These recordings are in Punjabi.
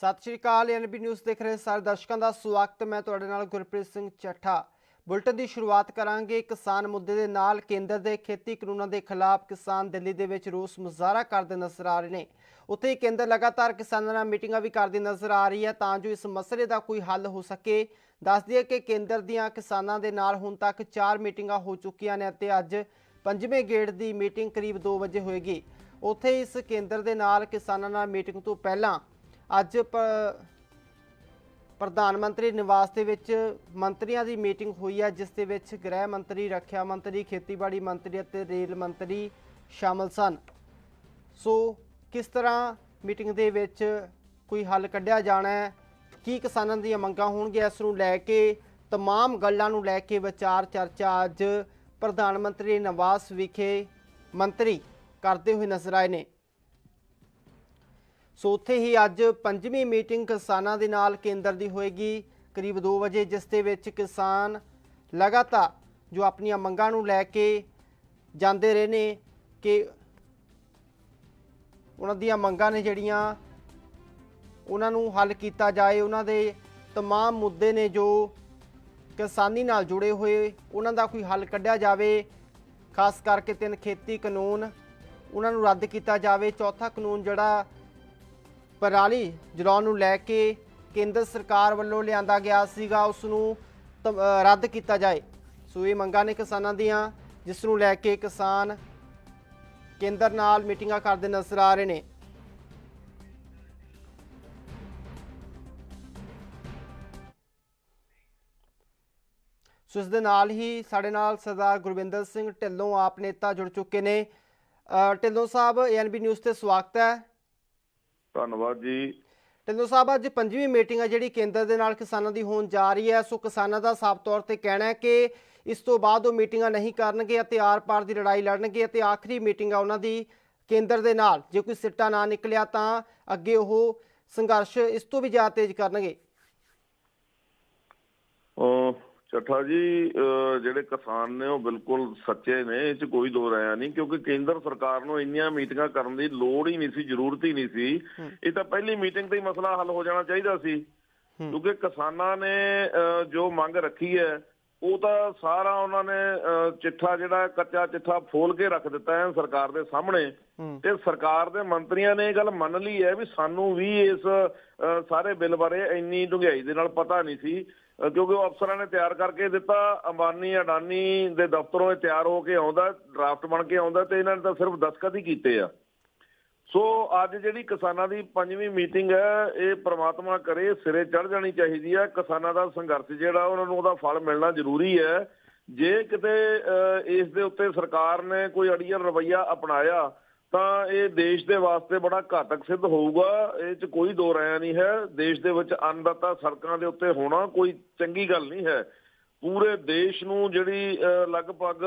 ਸਤਿ ਸ਼੍ਰੀ ਅਕਾਲ ਐਨਬੀ ਨਿਊਜ਼ ਦੇਖ ਰਹੇ ਸਾਰੇ ਦਰਸ਼ਕਾਂ ਦਾ ਸਵਾਗਤ। ਮੈਂ ਤੁਹਾਡੇ ਨਾਲ ਗੁਰਪ੍ਰੀਤ ਸਿੰਘ ਚੱਠਾ। ਬੁਲਟਨ ਦੀ ਸ਼ੁਰੂਆਤ ਕਰਾਂਗੇ ਕਿਸਾਨ ਮੁੱਦੇ ਦੇ ਨਾਲ। ਕੇਂਦਰ ਦੇ ਖੇਤੀ ਕਾਨੂੰਨਾਂ ਦੇ ਖਿਲਾਫ ਕਿਸਾਨ ਦਿੱਲੀ ਦੇ ਵਿੱਚ ਰੋਸ ਮੁਜ਼ਾਹਰਾ ਕਰਦੇ ਨਜ਼ਰ ਆ ਰਹੇ ਨੇ। ਉੱਥੇ ਹੀ ਕੇਂਦਰ ਲਗਾਤਾਰ ਕਿਸਾਨਾਂ ਨਾਲ ਮੀਟਿੰਗਾਂ ਵੀ ਕਰਦੀ ਨਜ਼ਰ ਆ ਰਹੀ ਹੈ ਤਾਂ ਜੋ ਇਸ ਮਸਲੇ ਦਾ ਕੋਈ ਹੱਲ ਹੋ ਸਕੇ। ਦੱਸ ਦਈਏ ਕਿ ਕੇਂਦਰ ਦੀਆਂ ਕਿਸਾਨਾਂ ਦੇ ਨਾਲ ਹੁਣ ਤੱਕ 4 ਮੀਟਿੰਗਾਂ ਹੋ ਚੁੱਕੀਆਂ ਨੇ ਅਤੇ ਅੱਜ ਪੰਜਵੇਂ ਗੇੜ ਦੀ ਮੀਟਿੰਗ ਕਰੀਬ 2 ਵਜੇ ਹੋਏਗੀ। ਉੱਥੇ ਇਸ ਕੇਂਦਰ ਦੇ ਨਾਲ ਕਿਸਾਨਾਂ ਨਾਲ ਮੀਟਿੰਗ ਤੋਂ ਪਹਿਲਾਂ ਅੱਜ ਪ- ਪ੍ਰਧਾਨ ਮੰਤਰੀ ਨਿਵਾਸ ਦੇ ਵਿੱਚ ਮੰਤਰੀਆਂ ਦੀ ਮੀਟਿੰਗ ਹੋਈ ਹੈ ਜਿਸ ਦੇ ਵਿੱਚ ਗ੍ਰਹਿ ਮੰਤਰੀ ਰੱਖਿਆ ਮੰਤਰੀ ਖੇਤੀਬਾੜੀ ਮੰਤਰੀ ਅਤੇ ਰੇਲ ਮੰਤਰੀ ਸ਼ਾਮਲ ਸਨ ਸੋ ਕਿਸ ਤਰ੍ਹਾਂ ਮੀਟਿੰਗ ਦੇ ਵਿੱਚ ਕੋਈ ਹੱਲ ਕੱਢਿਆ ਜਾਣਾ ਹੈ ਕੀ ਕਿਸਾਨਾਂ ਦੀਆਂ ਮੰਗਾਂ ਹੋਣਗੀਆਂ ਇਸ ਨੂੰ ਲੈ ਕੇ तमाम ਗੱਲਾਂ ਨੂੰ ਲੈ ਕੇ ਵਿਚਾਰ ਚਰਚਾ ਅੱਜ ਪ੍ਰਧਾਨ ਮੰਤਰੀ ਨਿਵਾਸ ਵਿਖੇ ਮੰਤਰੀ ਕਰਦੇ ਹੋਏ ਨਜ਼ਰ ਆਏ ਨੇ ਸੋ ਉੱਥੇ ਹੀ ਅੱਜ ਪੰਜਵੀਂ ਮੀਟਿੰਗ ਕਿਸਾਨਾਂ ਦੇ ਨਾਲ ਕੇਂਦਰ ਦੀ ਹੋਏਗੀ ਕਰੀਬ 2 ਵਜੇ ਜਿਸ ਦੇ ਵਿੱਚ ਕਿਸਾਨ ਲਗਾਤਾਰ ਜੋ ਆਪਣੀਆਂ ਮੰਗਾਂ ਨੂੰ ਲੈ ਕੇ ਜਾਂਦੇ ਰਹੇ ਨੇ ਕਿ ਉਹਨਾਂ ਦੀਆਂ ਮੰਗਾਂ ਨੇ ਜਿਹੜੀਆਂ ਉਹਨਾਂ ਨੂੰ ਹੱਲ ਕੀਤਾ ਜਾਏ ਉਹਨਾਂ ਦੇ तमाम ਮੁੱਦੇ ਨੇ ਜੋ ਕਿਸਾਨੀ ਨਾਲ ਜੁੜੇ ਹੋਏ ਉਹਨਾਂ ਦਾ ਕੋਈ ਹੱਲ ਕੱਢਿਆ ਜਾਵੇ ਖਾਸ ਕਰਕੇ ਤਿੰਨ ਖੇਤੀ ਕਾਨੂੰਨ ਉਹਨਾਂ ਨੂੰ ਰੱਦ ਕੀਤਾ ਜਾਵੇ ਚੌਥਾ ਕਾਨੂੰਨ ਜਿਹੜਾ ਪਰਾਲੀ ਜਲਾਉਣ ਨੂੰ ਲੈ ਕੇ ਕੇਂਦਰ ਸਰਕਾਰ ਵੱਲੋਂ ਲਿਆਂਦਾ ਗਿਆ ਸੀਗਾ, ਉਸ ਨੂੰ ਤ- ਰੱਦ ਕੀਤਾ ਜਾਏ। ਸੋ ਇਹ ਮੰਗਾਂ ਨੇ ਕਿਸਾਨਾਂ ਦੀਆਂ, ਜਿਸ ਨੂੰ ਲੈ ਕੇ ਕਿਸਾਨ ਕੇਂਦਰ ਨਾਲ ਮੀਟਿੰਗਾਂ ਕਰਦੇ ਨਜ਼ਰ ਆ ਰਹੇ ਨੇ। ਸੋ ਇਸ ਦੇ ਨਾਲ ਹੀ ਸਾਡੇ ਨਾਲ ਸਰਦਾਰ ਗੁਰਵਿੰਦਰ ਸਿੰਘ ਢਿੱਲੋਂ ਆਪ ਨੇਤਾ ਜੁੜ ਚੁੱਕੇ ਨੇ। ਢਿੱਲੋਂ ਸਾਹਿਬ ਏਐਨਬੀ ਨਿਊਜ਼ ਤੇ ਸਵਾਗਤ ਹੈ। ਧੰਨਵਾਦ ਜੀ। ਢਿੱਲੋਂ ਸਾਹਿਬ ਅੱਜ ਪੰਜਵੀਂ ਮੀਟਿੰਗ ਹੈ ਜਿਹੜੀ ਕੇਂਦਰ ਦੇ ਨਾਲ ਕਿਸਾਨਾਂ ਦੀ ਹੋਣ ਜਾ ਰਹੀ ਹੈ। ਸੋ ਕਿਸਾਨਾਂ ਦਾ ਸਾਫ਼ ਤੌਰ ਤੇ ਕਹਿਣਾ ਹੈ ਕਿ ਇਸ ਤੋਂ ਬਾਅਦ ਉਹ ਮੀਟਿੰਗਾਂ ਨਹੀਂ ਕਰਨਗੇ ਅਤੇ ਆਰ-ਪਾਰ ਦੀ ਲੜਾਈ ਲੜਨਗੇ ਅਤੇ ਆਖਰੀ ਮੀਟਿੰਗ ਆ ਉਹਨਾਂ ਦੀ ਕੇਂਦਰ ਦੇ ਨਾਲ। ਜੇ ਕੋਈ ਸਿੱਟਾ ਨਾ ਨਿਕਲਿਆ ਤਾਂ ਅੱਗੇ ਉਹ ਸੰਘਰਸ਼ ਇਸ ਤੋਂ ਵੀ ਜ਼ਿਆਦਾ ਤੇਜ਼ ਕਰਨਗੇ। ਚੱਠਾ ਜੀ ਜਿਹੜੇ ਕਿਸਾਨ ਨੇ ਉਹ ਬਿਲਕੁਲ ਸੱਚੇ ਨੇ ਇਹ ਚ ਕੋਈ ਦੋ ਰਾਇਆ ਨਹੀਂ ਕਿਉਂਕਿ ਕੇਂਦਰ ਸਰਕਾਰ ਨੂੰ ਇੰਨੀਆਂ ਮੀਟਿੰਗਾਂ ਕਰਨ ਦੀ ਲੋੜ ਹੀ ਨਹੀਂ ਸੀ ਜ਼ਰੂਰਤ ਹੀ ਨਹੀਂ ਸੀ। ਇਹ ਤਾਂ ਪਹਿਲੀ ਮੀਟਿੰਗ ਤੇ ਹੀ ਮਸਲਾ ਹੱਲ ਹੋ ਜਾਣਾ ਚਾਹੀਦਾ ਸੀ। ਕਿਉਂਕਿ ਕਿਸਾਨਾਂ ਨੇ ਜੋ ਮੰਗ ਰੱਖੀ ਹੈ ਉਹ ਤਾਂ ਸਾਰਾ ਉਹਨਾਂ ਨੇ ਚਿੱਠਾ ਜਿਹੜਾ ਕੱਚਾ ਚਿੱਠਾ ਫੋਲ ਕੇ ਰੱਖ ਦਿੱਤਾ ਹੈ ਸਰਕਾਰ ਦੇ ਸਾਹਮਣੇ। ਤੇ ਸਰਕਾਰ ਦੇ ਮੰਤਰੀਆਂ ਨੇ ਇਹ ਗੱਲ ਮੰਨ ਲਈ ਹੈ ਵੀ ਸਾਨੂੰ ਵੀ ਇਸ ਸਾਰੇ ਬਿੱਲ ਬਾਰੇ ਇੰਨੀ ਡੂੰਘਾਈ ਦੇ ਨਾਲ ਪਤਾ ਨਹੀਂ ਸੀ। ਕਿਉਂਕਿ ਉਹ ਅਫਸਰਾਂ ਨੇ ਤਿਆਰ ਕਰਕੇ ਦਿੱਤਾ ਅੰਬਾਨੀ ਅਡਾਨੀ ਦੇ ਦਫ਼ਤਰੋਂ ਇਹ ਤਿਆਰ ਹੋ ਕੇ ਆਉਂਦਾ ਡਰਾਫਟ ਬਣ ਕੇ ਆਉਂਦਾ ਤੇ ਇਹਨਾਂ ਨੇ ਤਾਂ ਸਿਰਫ ਦਸਤਖਤ ਹੀ ਕੀਤੇ ਆ। ਸੋ ਅੱਜ ਜਿਹੜੀ ਕਿਸਾਨਾਂ ਦੀ ਪੰਜਵੀਂ ਮੀਟਿੰਗ ਹੈ ਇਹ ਪ੍ਰਮਾਤਮਾ ਕਰੇ ਸਿਰੇ ਚੜ ਜਾਣੀ ਚਾਹੀਦੀ ਹੈ। ਕਿਸਾਨਾਂ ਦਾ ਸੰਘਰਸ਼ ਜਿਹੜਾ ਉਹਨਾਂ ਨੂੰ ਉਹਦਾ ਫਲ ਮਿਲਣਾ ਜ਼ਰੂਰੀ ਹੈ। ਜੇ ਕਿਤੇ ਅ, ਇਸ ਦੇ ਉੱਤੇ ਸਰਕਾਰ ਨੇ ਕੋਈ ਅੜੀਅਲ ਰਵੱਈਆ ਅਪਣਾਇਆ ਤਾਂ ਇਹ ਦੇਸ਼ ਦੇ ਵਾਸਤੇ ਬੜਾ ਘਾਤਕ ਸਿੱਧ ਹੋਊਗਾ। ਇਹ 'ਚ ਕੋਈ ਦੋ ਰਾਇਆ ਨਹੀਂ ਹੈ। ਦੇਸ਼ ਦੇ ਵਿੱਚ ਅੰਨਦਾਤਾ ਸੜਕਾਂ ਦੇ ਉੱਤੇ ਹੋਣਾ ਕੋਈ ਚੰਗੀ ਗੱਲ ਨਹੀਂ ਹੈ। ਪੂਰੇ ਦੇਸ਼ ਨੂੰ ਜਿਹੜੀ ਅ, ਲਗਭਗ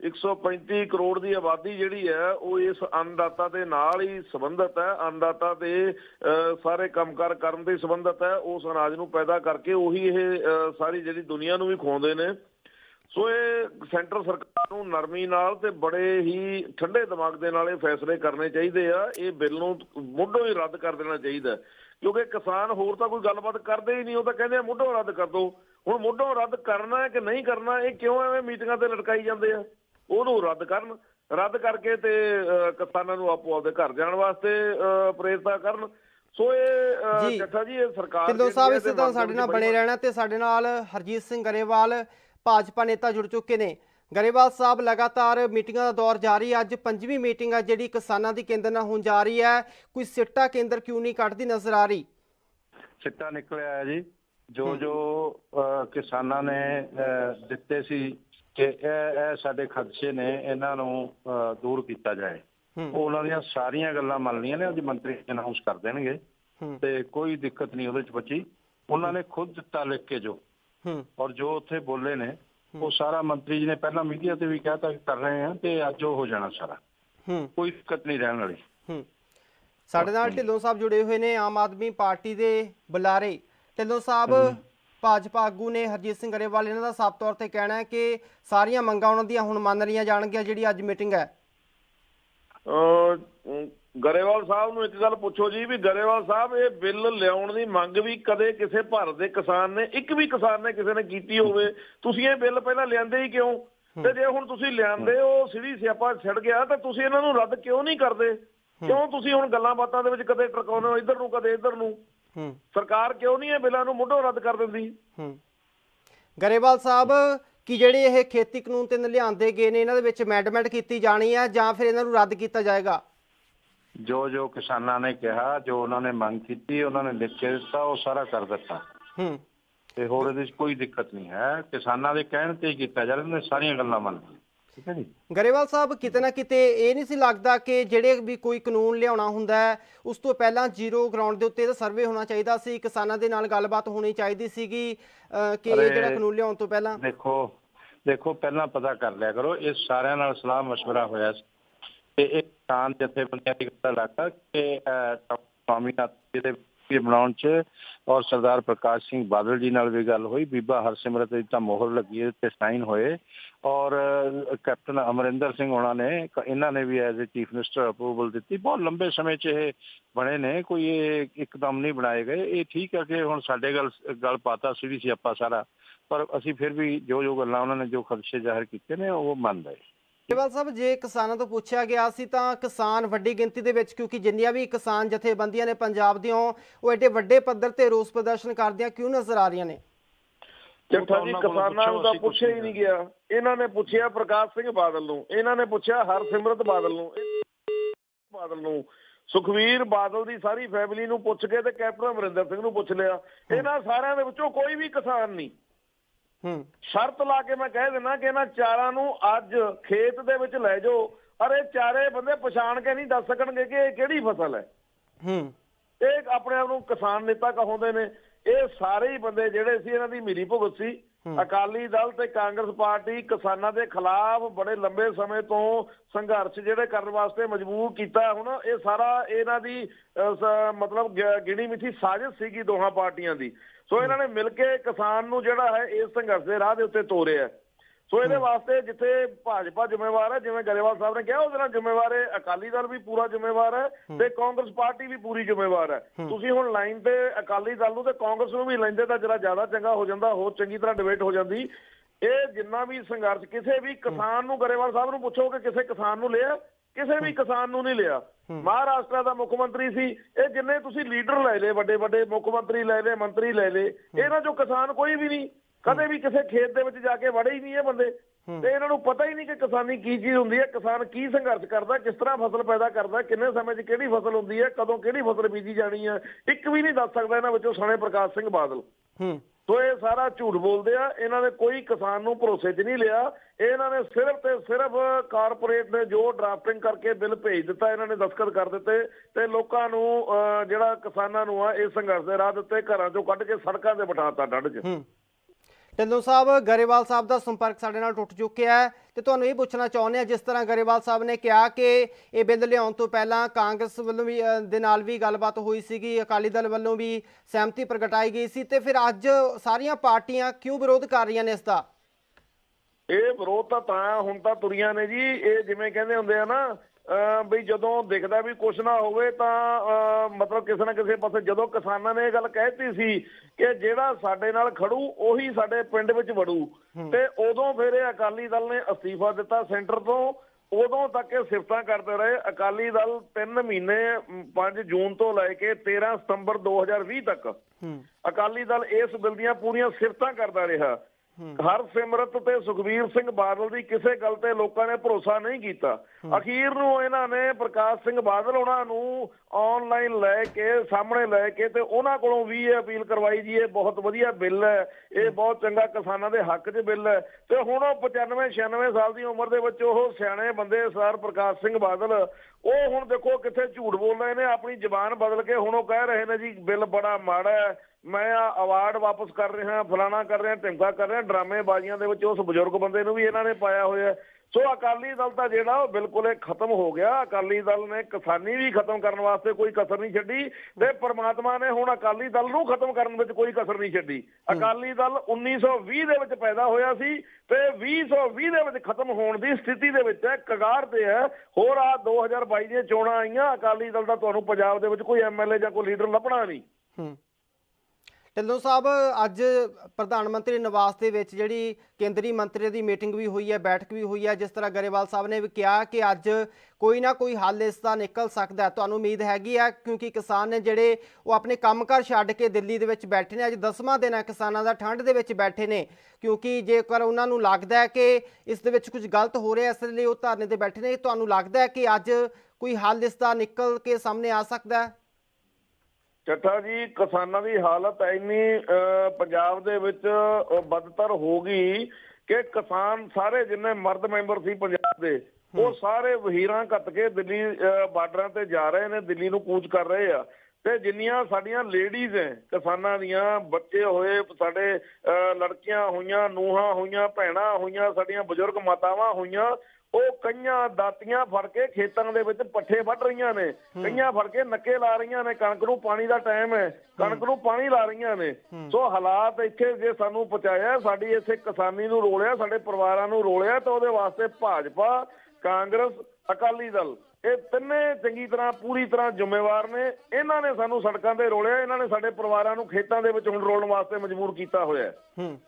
135 ਕਰੋੜ ਦੀ ਆਬਾਦੀ ਜਿਹੜੀ ਹੈ ਉਹ ਇਸ ਅੰਨਦਾਤਾ ਦੇ ਨਾਲ ਹੀ ਸੰਬੰਧਿਤ ਹੈ। ਅੰਨਦਾਤਾ ਦੇ ਅ, ਸਾਰੇ ਕੰਮਕਾਰ ਕਰਨ ਦੇ ਸੰਬੰਧਿਤ ਹੈ। ਉਸ ਅਨਾਜ ਨੂੰ ਪੈਦਾ ਕਰਕੇ ਉਹੀ ਇਹ ਸਾਰੀ ਜਿਹੜੀ ਦੁਨੀਆ ਨੂੰ ਵੀ ਖਵਾਉਂਦੇ ਨੇ। ਸੋ ਇਹ ਸੈਂਟਰ ਸਰਕਾਰ ਨੂੰ ਨਰਮੀ ਨਾਲ ਤੇ ਬੜੇ ਹੀ ਠੰਡੇ ਦਿਮਾਗ ਦੇ ਨਾਲ ਇਹ ਫੈਸਲੇ ਕਰਨੇ ਚਾਹੀਦੇ ਆ। ਇਹ ਬਿੱਲ ਨੂੰ ਮੁੱਢੋਂ ਹੀ ਰੱਦ ਕਰ ਦੇਣਾ ਚਾਹੀਦਾ ਕਿਉਂਕਿ ਕਿਸਾਨ ਹੋਰ ਤਾਂ ਕੋਈ ਗੱਲਬਾਤ ਕਰਦੇ ਹੀ ਨਹੀਂ ਉਹ ਤਾਂ ਕਹਿੰਦੇ ਆ ਮੁੱਢੋਂ ਰੱਦ ਕਰ ਦਿਓ ਹੁਣ ਮੁੱਢੋਂ ਰੱਦ ਕਰਨਾ ਹੈ ਕਿ ਨਹੀਂ ਕਰਨਾ ਇਹ ਕਿਉਂ ਐਵੇਂ ਮੀਟਿੰਗਾਂ ਤੇ ਲਟਕਾਈ ਜਾਂਦੇ ਆ? ਉਹਨੂੰ ਰੱਦ ਕਰਨ ਰੱਦ ਕਰਕੇ ਤੇ ਕਿਸਾਨਾਂ ਨੂੰ ਆਪੋ ਆਪਦੇ ਘਰ ਜਾਣ ਵਾਸਤੇ ਪ੍ਰੇਰਤਾ ਕਰਨ। ਸੋ ਇਹ ਅ, ਜੀ। ਜੱਟਾ ਜੀ ਇਹ ਸਰਕਾਰ ਢਿੱਲੋਂ ਸਾਹਿਬ ਇਸੇ ਤਰ੍ਹਾਂ ਸਾਡੇ ਨਾਲ ਬਣੇ ਰਹਿਣਾ ਤੇ ਸਾਡੇ ਨਾਲ ਹਰਜੀਤ ਸਿੰਘ ਗਰੇਵਾਲ ਭਾਜਪਾ ਨੇਤਾ ਜੁੜ ਚੁੱਕੇ ਨੇ। ਗਰੇਵਾਲ ਸਾਹਿਬ ਲਗਾਤਾਰ ਮੀਟਿੰਗਾਂ ਦਾ ਦੌਰ ਜਾਰੀ ਹੈ। ਅੱਜ ਪੰਜਵੀਂ ਮੀਟਿੰਗ ਹੈ ਜਿਹੜੀ ਕਿਸਾਨਾਂ ਦੀ ਕੇਂਦਰ ਨਾਲ ਹੋਣ ਜਾ ਰਹੀ ਹੈ। ਕੋਈ ਸਿੱਟਾ ਕੇਂਦਰ ਕਿਉਂ ਨਹੀਂ ਕੱਢਦੀ ਨਜ਼ਰ ਆ ਰਹੀ? ਸਿੱਟਾ ਨਿਕਲਿਆ ਹੈ ਜੀ। ਜੋ ਜੋ ਕਿਸਾਨਾਂ ਨੇ ਦਿੱਤੇ ਸੀ ਕਿ ਇਹ ਸਾਡੇ ਖਦਸ਼ੇ ਨੇ ਇਹਨਾਂ ਨੂੰ ਦੂਰ ਕੀਤਾ ਜਾਏ। ਉਹਨਾਂ ਦੀਆਂ ਸਾਰੀਆਂ ਗੱਲਾਂ ਮੰਨ ਲਈਆਂ ਨੇ ਅੱਜ ਮੰਤਰੀ ਅਨਾਉਂਸ ਕਰ ਦੇਣਗੇ। ਤੇ ਕੋਈ ਦਿੱਕਤ ਨਹੀਂ ਉਹਦੇ ਚ ਬੱਚੀ। ਉਹਨਾਂ ਨੇ ਖੁਦ ਦਿੱਤਾ ਲਿਖ ਕੇ ਜੋ ਔਰ ਜੋ ਉੱਥੇ ਬੋਲੇ ਨੇ ਉਹ ਸਾਰਾ ਮੰਤਰੀ ਜੀ ਨੇ ਪਹਿਲਾਂ ਮੀਡੀਆ ਤੇ ਵੀ ਕਿਹਾ ਤਾਂ ਕਰ ਰਹੇ ਹਾਂ ਤੇ ਅੱਜ ਉਹ ਹੋ ਜਾਣਾ ਸਾਰਾ। ਹੂੰ। ਕੋਈ ਦਿੱਕਤ ਨਹੀਂ ਰਹਿਣ ਵਾਲੀ। ਹੂੰ। ਸਾਡੇ ਨਾਲ ਢਿੱਲੋਂ ਸਾਹਿਬ ਜੁੜੇ ਹੋਏ ਨੇ ਆਮ ਆਦਮੀ ਪਾਰਟੀ ਦੇ ਬੁਲਾਰੇ। ਢਿੱਲੋਂ ਸਾਹਿਬ ਭਾਜਪਾ ਆਗੂ ਨੇ ਹਰਜੀਤ ਸਿੰਘ ਗਰੇਵਾਲ ਇਹਨਾਂ ਦਾ ਸਾਫ਼ ਤੌਰ ਤੇ ਕਹਿਣਾ ਹੈ ਕਿ ਸਾਰੀਆਂ ਮੰਗਾਂ ਉਹਨਾਂ ਦੀਆਂ ਹੁਣ ਮੰਨ ਲਈਆਂ ਜਾਣਗੀਆਂ ਜਿਹੜੀ ਅੱਜ ਮੀਟਿੰਗ ਹੈ। ਗਰੇਵਾਲ ਸਾਹਿਬ ਨੂੰ ਇੱਕ ਗੱਲ ਪੁੱਛੋ ਜੀ ਵੀ ਗਰੇਵਾਲ ਸਾਹਿਬ ਇਹ ਬਿੱਲ ਲਿਆਉਣ ਦੀ ਮੰਗ ਵੀ ਕਦੇ ਕਿਸੇ ਭਾਰਤ ਦੇ ਕਿਸਾਨ ਨੇ ਇੱਕ ਵੀ ਕਿਸਾਨ ਨੇ ਕਿਸੇ ਨੇ ਕੀਤੀ ਹੋਵੇ ਤੁਸੀਂ ਇਹ ਬਿੱਲ ਪਹਿਲਾਂ ਲਿਆਂਦੇ ਹੀ ਕਿਉਂ? ਤੇ ਜੇ ਹੁਣ ਤੁਸੀਂ ਲਿਆਂਦੇ ਹੋ ਸਿੜੀ ਸਿਆਪਾ ਛਿੜ ਗਿਆ ਤਾਂ ਤੁਸੀਂ ਇਹਨਾਂ ਨੂੰ ਰੱਦ ਕਿਉਂ ਨਹੀਂ ਕਰਦੇ? ਕਿਉਂ ਤੁਸੀਂ ਹੁਣ ਗੱਲਾਂ ਬਾਤਾਂ ਦੇ ਵਿੱਚ ਕਦੇ ਟਰਕਾਉਂਦੇ ਹੋ ਇੱਧਰ ਨੂੰ ਕਦੇ ਇੱਧਰ ਨੂੰ? ਹੂੰ। ਸਰਕਾਰ ਕਿਉਂ ਨਹੀਂ ਇਹ ਬਿੱਲਾਂ ਨੂੰ ਮੁੱਢੋਂ ਰੱਦ ਕਰ ਦਿੰਦੀ? ਹੂੰ। ਗਰੇਵਾਲ ਸਾਹਿਬ ਕੀ ਜਿਹੜੇ ਇਹ ਖੇਤੀ ਕਾਨੂੰਨ ਤੇ ਲਿਆਂਦੇ ਗਏ ਨੇ ਇਹਨਾਂ ਦੇ ਵਿੱਚ ਅਮੈਂਡਮੈਂਟ ਕੀਤੀ ਜਾਣੀ ਆ ਜਾਂ ਫਿਰ ਇਹਨਾਂ ਨੂੰ ਰੱਦ ਕੀਤਾ ਜਾਏਗਾ? ਜੋ ਜੋ ਕਿਸਾਨਾਂ ਨੇ ਕਿਹਾ ਜੋ ਉਹਨਾਂ ਨੇ ਮੰਗ ਕੀਤੀ ਉਹਨਾਂ ਨੇ ਲਿਖ ਕੇ ਦਿੱਤਾ ਉਹ ਸਾਰਾ ਕਰ ਦਿੱਤਾ ਹੂੰ ਤੇ ਹੋਰ ਇਹਦੇ 'ਚ ਕੋਈ ਦਿੱਕਤ ਨਹੀਂ ਹੈ ਕਿਸਾਨਾਂ ਦੇ ਕਹਿਣ ਤੇ ਹੀ ਕੀਤਾ ਜਾ ਰਿਹਾ ਉਹਨੇ ਸਾਰੀਆਂ ਗੱਲਾਂ ਮੰਨ ਲਈਆਂ ਠੀਕ ਹੈ ਜੀ ਗਰੇਵਾਲ ਸਾਹਿਬ ਕਿਤੇ ਨਾ ਕਿਤੇ ਇਹ ਨਹੀਂ ਸੀ ਲੱਗਦਾ ਕਿ ਜਿਹੜੇ ਵੀ ਕੋਈ ਕਾਨੂੰਨ ਲਿਆਉਣਾ ਹੁੰਦਾ ਹੈ ਉਸ ਤੋਂ ਪਹਿਲਾਂ ਜ਼ੀਰੋ ਗਰਾਊਂਡ ਦੇ ਉੱਤੇ ਇਹਦਾ ਸਰਵੇ ਹੋਣਾ ਚਾਹੀਦਾ ਸੀ ਕਿਸਾਨਾਂ ਦੇ ਨਾਲ ਗੱਲਬਾਤ ਹੋਣੀ ਚਾਹੀਦੀ ਸੀਗੀ ਅਹ, ਕਿ ਇਹ ਅਰੇ, ਜਿਹੜਾ ਕਾਨੂੰਨ ਲਿਆਉਣ ਤੋਂ ਪਹਿਲਾਂ ਦੇਖੋ ਦੇਖੋ ਪਹਿਲਾਂ ਪਤਾ ਕਰ ਲਿਆ ਕਰੋ ਇਹ ਸਾਰਿਆਂ ਨਾਲ ਸਲਾਹ مشورہ ਹੋਇਆ ਸੀ ਤੇ ਇਹ ਕਿਸਾਨ ਜਥੇਬੰਦੀਆਂ ਦੀ ਗੱਲ ਲੱਗਾ ਕਿ ਅਹ, ਸਵਾਮੀਨਾਥਨ ਜੀ ਦੇ ਵੀ ਬਣਾਉਣ ਚ ਔਰ ਸਰਦਾਰ ਪ੍ਰਕਾਸ਼ ਸਿੰਘ ਬਾਦਲ ਜੀ ਨਾਲ ਵੀ ਗੱਲ ਹੋਈ ਬੀਬਾ ਹਰਸਿਮਰਤ ਦੀ ਤਾਂ ਮੋਹਰ ਲੱਗੀ ਤੇ ਸਾਈਨ ਹੋਏ ਔਰ ਕੈਪਟਨ ਅਮਰਿੰਦਰ ਸਿੰਘ ਉਹਨਾਂ ਨੇ ਇਹਨਾਂ ਨੇ ਵੀ as a chief minister approval ਦਿੱਤੀ। ਬਹੁਤ ਲੰਬੇ ਸਮੇਂ 'ਚ ਇਹ ਬਣੇ ਨੇ ਕੋਈ ਇਹ ਇੱਕਦਮ ਨਹੀਂ ਬਣਾਏ ਗਏ। ਇਹ ਠੀਕ ਹੈ ਕਿ ਹੁਣ ਸਾਡੇ ਗੱਲ ਗੱਲ ਪਾਤਾ ਸੀ ਵੀ ਸੀ ਆਪਾਂ ਸਾਰਾ ਪਰ ਅਸੀਂ ਫਿਰ ਵੀ ਜੋ ਜੋ ਗੱਲਾਂ ਉਹਨਾਂ ਨੇ ਜੋ ਖਦਸ਼ੇ ਜ਼ਾਹਿਰ ਕੀਤੇ ਨੇ ਉਹ ਮੰਨਦੇ ਗਰੇਵਾਲ ਸਾਹਿਬ ਜੇ ਕਿਸਾਨਾਂ ਤੋਂ ਪੁੱਛਿਆ ਗਿਆ ਸੀ ਤਾਂ ਕਿਸਾਨ ਵੱਡੀ ਗਿਣਤੀ ਦੇ ਵਿੱਚ ਕਿਉਂਕਿ ਜਿੰਨੀਆਂ ਵੀ ਕਿਸਾਨ ਜਥੇਬੰਦੀਆਂ ਨੇ ਪੰਜਾਬ ਦੀਆਂ ਉਹ ਐਡੇ ਵੱਡੇ ਪੱਧਰ ਤੇ ਰੋਸ ਪ੍ਰਦਰਸ਼ਨ ਕਰਦਿਆਂ ਕਿਉਂ ਨਜ਼ਰ ਆ ਰਹੀਆਂ ਨੇ? ਚੱਠਾ ਜੀ ਕਿਸਾਨਾਂ ਨੂੰ ਪੁੱਛੋ, ਤਾਂ ਅਸੀਂ ਪੁੱਛਿਆ ਹੀ ਨਹੀਂ ਗਿਆ। ਇਹਨਾਂ ਨੇ ਪੁੱਛਿਆ ਪ੍ਰਕਾਸ਼ ਸਿੰਘ ਬਾਦਲ ਨੂੰ। ਇਹਨਾਂ ਨੇ ਪੁੱਛਿਆ ਹਰਸਿਮਰਤ ਬਾਦਲ ਨੂੰ। ਬਾਦਲ ਨੂੰ। ਸੁਖਵੀਰ ਬਾਦਲ ਦੀ ਸਾਰੀ ਫੈਮਿਲੀ ਨੂੰ ਪੁੱਛ ਕੇ ਤੇ ਕੈਪਟਨ ਅਮਰਿੰਦਰ ਸਿੰਘ ਨੂੰ ਪੁੱਛ ਲਿਆ। ਇਹਨਾਂ ਸਾਰਿਆਂ ਦੇ ਵਿੱਚੋਂ ਕੋਈ ਵੀ ਕਿਸਾਨ ਨਹੀਂ। ਹੂੰ। ਸ਼ਰਤ ਲਾ ਕੇ ਮੈਂ ਕਹਿ ਦਿੰਦਾ ਕਿ ਇਹਨਾਂ ਚਾਰਾਂ ਨੂੰ ਅੱਜ ਖੇਤ ਦੇ ਵਿੱਚ ਲੈ ਜਾਓ। ਅਰੇ ਚਾਰੇ ਬੰਦੇ ਪਛਾਣ ਕੇ ਨਹੀਂ ਦੱਸ ਸਕਣਗੇ ਕਿ ਇਹ ਕਿਹੜੀ ਫਸਲ ਹੈ। ਹੂੰ। ਇਹ ਆਪਣੇ ਆਪ ਨੂੰ ਕਿਸਾਨ ਨੇਤਾ ਕਹਾਉਂਦੇ ਨੇ। ਇਹ ਸਾਰੇ ਹੀ ਬੰਦੇ ਜਿਹੜੇ ਸੀ ਇਹਨਾਂ ਦੀ ਮਿਲੀ ਭੁਗਤ ਸੀ। ਅਕਾਲੀ ਦਲ ਤੇ ਕਾਂਗਰਸ ਪਾਰਟੀ ਕਿਸਾਨਾਂ ਦੇ ਖਿਲਾਫ ਬੜੇ ਲੰਬੇ ਸਮੇਂ ਤੋਂ ਸੰਘਰਸ਼ ਜਿਹੜੇ ਕਰਨ ਵਾਸਤੇ ਮਜਬੂਰ ਕੀਤਾ। ਹੁਣ ਇਹ ਸਾਰਾ ਇਹਨਾਂ ਦੀ ਅਹ, ਮਤਲਬ ਗਿਣੀ ਮਿੱਠੀ ਸਾਜ਼ਿਸ਼ ਸੀਗੀ ਦੋਹਾਂ ਪਾਰਟੀਆਂ ਦੀ। ਸੋ ਇਹਨਾਂ ਨੇ ਮਿਲ ਕੇ ਕਿਸਾਨ ਨੂੰ ਜਿਹੜਾ ਹੈ ਇਸ ਸੰਘਰਸ਼ ਦੇ ਰਾਹ ਦੇ ਉੱਤੇ ਤੋਰਿਆ। ਸੋ ਇਹਦੇ ਵਾਸਤੇ ਜਿੱਥੇ ਭਾਜਪਾ ਜ਼ਿੰਮੇਵਾਰ ਹੈ ਜਿਵੇਂ ਗਰੇਵਾਲ ਸਾਹਿਬ ਨੇ ਕਿਹਾ ਉਹਦੇ ਨਾਲ ਜ਼ਿੰਮੇਵਾਰ ਹੈ ਅਕਾਲੀ ਦਲ ਵੀ ਪੂਰਾ ਜ਼ਿੰਮੇਵਾਰ ਹੈ ਤੇ ਕਾਂਗਰਸ ਪਾਰਟੀ ਵੀ ਪੂਰੀ ਜ਼ਿੰਮੇਵਾਰ ਹੈ। ਤੁਸੀਂ ਹੁਣ ਲਾਈਨ ਤੇ ਅਕਾਲੀ ਦਲ ਨੂੰ ਤੇ ਕਾਂਗਰਸ ਨੂੰ ਵੀ ਲੈਂਦੇ ਤਾਂ ਜਰਾ ਜ਼ਿਆਦਾ ਚੰਗਾ ਹੋ ਜਾਂਦਾ ਹੋਰ ਚੰਗੀ ਤਰ੍ਹਾਂ ਡਿਬੇਟ ਹੋ ਜਾਂਦੀ। ਇਹ ਜਿੰਨਾ ਵੀ ਸੰਘਰਸ਼ ਕਿਸੇ ਵੀ ਕਿਸਾਨ ਨੂੰ ਗਰੇਵਾਲ ਸਾਹਿਬ ਨੂੰ ਪੁੱਛੋ ਕਿ ਕਿਸੇ ਕਿਸਾਨ ਨੂੰ ਲਿਆ ਕਿਸੇ ਵੀ ਕਿਸਾਨ ਨੂੰ ਨਹੀਂ ਲਿਆ। ਮਹਾਰਾਸ਼ਟਰ ਦਾ ਮੁੱਖ ਮੰਤਰੀ ਸੀ ਇਹ ਜਿੰਨੇ ਤੁਸੀਂ ਲੀਡਰ ਲੈ ਲਏ ਵੱਡੇ ਵੱਡੇ ਮੁੱਖ ਮੰਤਰੀ ਲੈ ਲਏ ਮੰਤਰੀ ਲੈ ਲਏ ਇਹਨਾਂ ਚੋਂ ਕਿਸਾਨ ਕੋਈ ਵੀ ਨਹੀਂ। ਕਦੇ ਵੀ ਕਿਸੇ ਖੇਤ ਦੇ ਵਿੱਚ ਜਾ ਕੇ ਵੜੇ ਹੀ ਨਹੀਂ ਇਹ ਬੰਦੇ। ਤੇ ਇਹਨਾਂ ਨੂੰ ਪਤਾ ਹੀ ਨਹੀਂ ਕਿ ਕਿਸਾਨੀ ਕੀ ਚੀਜ਼ ਹੁੰਦੀ ਹੈ ਕਿਸਾਨ ਕੀ ਸੰਘਰਸ਼ ਕਰਦਾ ਕਿਸ ਤਰ੍ਹਾਂ ਫਸਲ ਪੈਦਾ ਕਰਦਾ ਕਿੰਨੇ ਸਮੇਂ 'ਚ ਕਿਹੜੀ ਫਸਲ ਹੁੰਦੀ ਹੈ ਕਦੋਂ ਕਿਹੜੀ ਫਸਲ ਬੀਜੀ ਜਾਣੀ ਹੈ ਇੱਕ ਵੀ ਨਹੀਂ ਦੱਸ ਸਕਦਾ ਇਹਨਾਂ ਵਿੱਚੋਂ ਸਣੇ ਪ੍ਰਕਾਸ਼ ਸਿੰਘ ਬਾਦਲ। ਹੂੰ। ਸੋ ਇਹ ਸਾਰਾ ਝੂਠ ਬੋਲਦੇ ਆ ਇਹਨਾਂ ਨੇ ਕੋਈ ਕਿਸਾਨ ਨੂੰ ਭਰੋਸੇ 'ਚ ਨਹੀਂ ਲਿਆ। ਇਹਨਾਂ ਨੇ ਸਿਰਫ ਤੇ ਸਿਰਫ ਕਾਰਪੋਰੇਟ ਨੇ ਜੋ ਡਰਾਫਟਿੰਗ ਕਰਕੇ ਬਿੱਲ ਭੇਜ ਦਿੱਤਾ ਇਹਨਾਂ ਨੇ ਦਸਤਖਤ ਕਰ ਦਿੱਤੇ ਤੇ ਲੋਕਾਂ ਨੂੰ ਜਿਹੜਾ ਕਿਸਾਨਾਂ ਨੂੰ ਆ ਇਸ ਸੰਘਰਸ਼ ਦੇ ਰਾਹ ਦੇ ਉੱਤੇ ਘਰਾਂ 'ਚੋਂ ਕੱਢ ਕੇ ਸੜਕਾਂ ਤੇ ਬਿਠਾਤਾ ਡੱਡ 'ਚ। ਹੂੰ। ਢਿੱਲੋਂ ਸਾਹਿਬ, ਗਰੇਵਾਲ ਸਾਹਿਬ ਦਾ ਸੰਪਰਕ ਸਾਡੇ ਨਾਲ ਟੁੱਟ ਚੁੱਕਿਆ ਹੈ ਤੇ ਤੁਹਾਨੂੰ ਇਹ ਪੁੱਛਣਾ ਚਾਹੁੰਦੇ ਆ ਜਿਸ ਤਰ੍ਹਾਂ ਗਰੇਵਾਲ ਸਾਹਿਬ ਨੇ ਕਿਹਾ ਕਿ ਇਹ ਬਿੱਲ ਲਿਆਉਣ ਤੋਂ ਪਹਿਲਾਂ ਕਾਂਗਰਸ ਵੱਲੋਂ ਵੀ ਦੇ ਨਾਲ ਵੀ ਗੱਲਬਾਤ ਹੋਈ ਸੀਗੀ, ਅਕਾਲੀ ਦਲ ਵੱਲੋਂ ਵੀ ਸਹਿਮਤੀ ਪ੍ਰਗਟਾਈ ਗਈ ਸੀ ਤੇ ਫਿਰ ਅੱਜ ਸਾਰੀਆਂ ਪਾਰਟੀਆਂ ਕਿਉਂ ਵਿਰੋਧ ਕਰ ਰਹੀਆਂ ਨੇ ਇਸ ਦਾ? ਇਹ ਵਿਰੋਧ ਤਾਂ ਤਾਂ ਹੁਣ ਤਾਂ ਤੁਰੀਆਂ ਨੇ ਜੀ, ਇਹ ਜਿਵੇਂ ਕਹਿੰਦੇ ਹੁੰਦੇ ਆ ਨਾ ਬਈ ਜਦੋਂ ਦਿਖਦਾ ਵੀ ਕੁਛ ਨਾ ਹੋਵੇ ਤਾਂ ਮਤਲਬ ਕਿਸੇ ਨਾ ਕਿਸੇ ਪਾਸੇ ਜਦੋਂ ਕਿਸਾਨਾਂ ਨੇ ਇਹ ਗੱਲ ਕਹਿਤੀ ਸੀ ਕਿ ਜਿਹੜਾ ਸਾਡੇ ਨਾਲ ਖੜੂ ਉਹੀ ਸਾਡੇ ਪਿੰਡ ਵਿੱਚ ਵੜੂ। ਤੇ ਉਦੋਂ ਫਿਰ ਇਹ ਅਕਾਲੀ ਦਲ ਨੇ ਅਸਤੀਫਾ ਦਿੱਤਾ ਸੈਂਟਰ ਤੋਂ। ਉਦੋਂ ਤੱਕ ਇਹ ਸਿਫਤਾਂ ਕਰਦੇ ਰਹੇ। ਅਕਾਲੀ ਦਲ 3 ਮਹੀਨੇ 5 ਜੂਨ ਤੋਂ ਲੈ ਕੇ 13 ਸਤੰਬਰ 2020 ਤੱਕ ਅਕਾਲੀ ਦਲ ਇਸ ਬਿੱਲ ਦੀਆਂ ਪੂਰੀਆਂ ਸਿਫਤਾਂ ਕਰਦਾ ਰਿਹਾ। ਹਰਸਿਮਰਤ ਤੇ ਸੁਖਬੀਰ ਸਿੰਘ ਬਾਦਲ ਦੀ ਕਿਸੇ ਗੱਲ ਤੇ ਲੋਕਾਂ ਨੇ ਭਰੋਸਾ ਨਹੀਂ ਕੀਤਾ। ਅਖੀਰ ਨੂੰ ਇਹਨਾਂ ਨੇ ਪ੍ਰਕਾਸ਼ ਸਿੰਘ ਬਾਦਲ ਉਹਨਾਂ ਨੂੰ ਆਨਲਾਈਨ ਲੈ ਕੇ ਸਾਹਮਣੇ ਲੈ ਕੇ ਤੇ ਉਹਨਾਂ ਕੋਲੋਂ ਵੀ ਇਹ ਅਪੀਲ ਕਰਵਾਈ ਜੀ ਇਹ ਬਹੁਤ ਵਧੀਆ ਬਿੱਲ ਹੈ। ਇਹ ਬਹੁਤ ਚੰਗਾ ਕਿਸਾਨਾਂ ਦੇ ਹੱਕ 'ਚ ਬਿੱਲ ਹੈ। ਤੇ ਹੁਣ ਉਹ 95 96 ਸਾਲ ਦੀ ਉਮਰ ਦੇ ਵਿੱਚ ਉਹ ਸਿਆਣੇ ਬੰਦੇ ਸਰ ਪ੍ਰਕਾਸ਼ ਸਿੰਘ ਬਾਦਲ ਉਹ ਹੁਣ ਦੇਖੋ ਕਿੱਥੇ ਝੂਠ ਬੋਲ ਰਹੇ ਨੇ ਆਪਣੀ ਜ਼ਬਾਨ ਬਦਲ ਕੇ ਹੁਣ ਉਹ ਕਹਿ ਰਹੇ ਨੇ ਜੀ ਬਿੱਲ ਬੜਾ ਮਾੜਾ ਹੈ। ਮੈਂ ਆ ਅਵਾਰਡ ਵਾਪਸ ਕਰ ਰਿਹਾ ਫਲਾਣਾ ਕਰ ਰਿਹਾ ਢਿਮਕਾ ਕਰ ਰਿਹਾ ਡਰਾਮੇ ਬਾਜ਼ੀਆਂ ਦੇ ਵਿੱਚ ਉਸ ਬਜ਼ੁਰਗ ਬੰਦੇ ਨੂੰ ਵੀ ਇਹਨਾਂ ਨੇ ਪਾਇਆ ਹੋਇਆ। ਸੋ ਅਕਾਲੀ ਦਲ ਤਾਂ ਜਿਹੜਾ ਉਹ ਬਿਲਕੁਲ ਹੀ ਖਤਮ ਹੋ ਗਿਆ। ਅਕਾਲੀ ਦਲ ਨੇ ਕਿਸਾਨੀ ਵੀ ਖਤਮ ਕਰਨ ਵਾਸਤੇ ਕੋਈ ਕਸਰ ਨਹੀਂ ਛੱਡੀ ਤੇ ਪ੍ਰਮਾਤਮਾ ਨੇ ਹੁਣ ਅਕਾਲੀ ਦਲ ਨੂੰ ਖਤਮ ਕਰਨ ਵਿੱਚ ਕੋਈ ਕਸਰ ਨਹੀਂ ਛੱਡੀ। ਅਕਾਲੀ ਦਲ 1920 ਦੇ ਵਿੱਚ ਪੈਦਾ ਹੋਇਆ ਸੀ ਤੇ 2020 ਦੇ ਵਿੱਚ ਖਤਮ ਹੋਣ ਦੀ ਸਥਿਤੀ ਦੇ ਵਿੱਚ ਹੈ ਕਗਾਰ ਤੇ ਹੈ। ਹੋਰ ਆ 2022 ਦੀਆਂ ਚੋਣਾਂ ਆਈਆਂ ਅਕਾਲੀ ਦਲ ਦਾ ਤੁਹਾਨੂੰ ਪੰਜਾਬ ਦੇ ਵਿੱਚ ਕੋਈ ਐਮਐਲਏ ਜਾਂ ਕੋਈ ਲੀਡਰ ਲੱਭਣਾ ਨਹੀਂ। ਹੂੰ। ਢਿੱਲੋਂ ਸਾਹਿਬ, ਅੱਜ ਪ੍ਰਧਾਨ ਮੰਤਰੀ ਨਿਵਾਸ ਦੇ ਵਿੱਚ ਜਿਹੜੀ ਕੇਂਦਰੀ ਮੰਤਰੀ ਦੀ ਮੀਟਿੰਗ ਵੀ ਹੋਈ ਹੈ, ਬੈਠਕ ਵੀ ਹੋਈ ਹੈ, ਜਿਸ ਤਰ੍ਹਾਂ ਗਰੇਵਾਲ ਸਾਹਿਬ ਨੇ ਵੀ ਕਿਹਾ ਕਿ ਅੱਜ ਕੋਈ ਨਾ ਕੋਈ ਹੱਲ ਇਸ ਦਾ ਨਿਕਲ ਸਕਦਾ ਤੁਹਾਨੂੰ ਉਮੀਦ ਹੈਗੀ ਹੈ, ਕਿਉਂਕਿ ਕਿਸਾਨ ਨੇ ਜਿਹੜੇ ਉਹ ਆਪਣੇ ਕੰਮਕਾਰ ਛੱਡ ਕੇ ਦਿੱਲੀ ਦੇ ਵਿੱਚ ਬੈਠੇ ਨੇ, ਅੱਜ 10ਵਾਂ ਦਿਨ ਹੈ, ਕਿਸਾਨਾਂ ਦਾ ਠੰਡ ਦੇ ਵਿੱਚ ਬੈਠੇ ਨੇ, ਕਿਉਂਕਿ ਜੇਕਰ ਉਹਨਾਂ ਨੂੰ ਲੱਗਦਾ ਹੈ ਕਿ ਇਸ ਦੇ ਵਿੱਚ ਕੁਝ ਗਲਤ ਹੋ ਰਿਹਾ ਇਸ ਲਈ ਉਹ ਧਰਨੇ ਤੇ ਬੈਠੇ ਨੇ, ਤੁਹਾਨੂੰ ਲੱਗਦਾ ਹੈ ਕਿ ਅੱਜ ਕੋਈ ਹੱਲ ਇਸ ਦਾ ਨਿਕਲ ਕੇ ਸਾਹਮਣੇ ਆ ਸਕਦਾ ਹੈ? ਚੱਠਾ ਜੀ ਕਿਸਾਨਾਂ ਦੀ ਹਾਲਤ ਇੰਨੀ ਪੰਜਾਬ ਦੇ ਵਿੱਚ ਬਦਤਰ ਹੋ ਗਈ ਕਿ ਕਿਸਾਨ ਸਾਰੇ ਜਿੰਨੇ ਮਰਦ ਮੈਂਬਰ ਸੀ ਪੰਜਾਬ ਦੇ ਉਹ ਸਾਰੇ ਵਹੀਰਾਂ ਘੱਟ ਕੇ ਦਿੱਲੀ ਬਾਰਡਰਾਂ ਤੇ ਜਾ ਰਹੇ ਨੇ ਦਿੱਲੀ ਨੂੰ ਕੂਚ ਕਰ ਰਹੇ ਆ। ਤੇ ਜਿੰਨੀਆਂ ਸਾਡੀਆਂ ਲੇਡੀਜ਼ ਐ ਕਿਸਾਨਾਂ ਦੀਆਂ ਬੱਚੇ ਹੋਏ ਸਾਡੇ ਲੜਕੀਆਂ ਹੋਈਆਂ ਨੂਹਾਂ ਹੋਈਆਂ ਭੈਣਾਂ ਹੋਈਆਂ ਸਾਡੀਆਂ ਬਜ਼ੁਰਗ ਮਾਤਾਵਾਂ ਹੋਈਆਂ ਉਹ ਕਈਆਂ ਦਾਤੀਆਂ ਫੜ ਕੇ ਖੇਤਾਂ ਦੇ ਵਿੱਚ ਪੱਠੇ ਵੱਢ ਰਹੀਆਂ ਨੇ। ਕਈਆਂ ਫੜ ਕੇ ਨੱਕੇ ਲਾ ਰਹੀਆਂ ਨੇ। ਕਣਕ ਨੂੰ ਪਾਣੀ ਦਾ ਟਾਈਮ ਹੈ। ਕਣਕ ਨੂੰ ਪਾਣੀ ਲਾ ਰਹੀਆਂ ਨੇ। ਸੋ ਹਾਲਾਤ ਇੱਥੇ ਜੇ ਸਾਨੂੰ ਪਹੁੰਚਾਇਆ ਸਾਡੀ ਇੱਥੇ ਕਿਸਾਨੀ ਨੂੰ ਰੋਲਿਆ ਸਾਡੇ ਪਰਿਵਾਰਾਂ ਨੂੰ ਰੋਲਿਆ ਤਾਂ ਉਹਦੇ ਵਾਸਤੇ ਭਾਜਪਾ ਕਾਂਗਰਸ ਅਕਾਲੀ ਦਲ ਇਹ ਤਿੰਨੇ ਚੰਗੀ ਤਰ੍ਹਾਂ ਪੂਰੀ ਤਰ੍ਹਾਂ ਜ਼ਿੰਮੇਵਾਰ ਨੇ। ਇਹਨਾਂ ਨੇ ਸਾਨੂੰ ਸੜਕਾਂ ਤੇ ਰੋਲਿਆ ਇਹਨਾਂ ਨੇ ਸਾਡੇ ਪਰਿਵਾਰਾਂ ਨੂੰ ਖੇਤਾਂ ਦੇ ਵਿੱਚ ਹੁਣ ਰੋਲਣ ਵਾਸਤੇ ਮਜਬੂਰ ਕੀਤਾ ਹੋਇਆ ਹੈ। ਹੂੰ।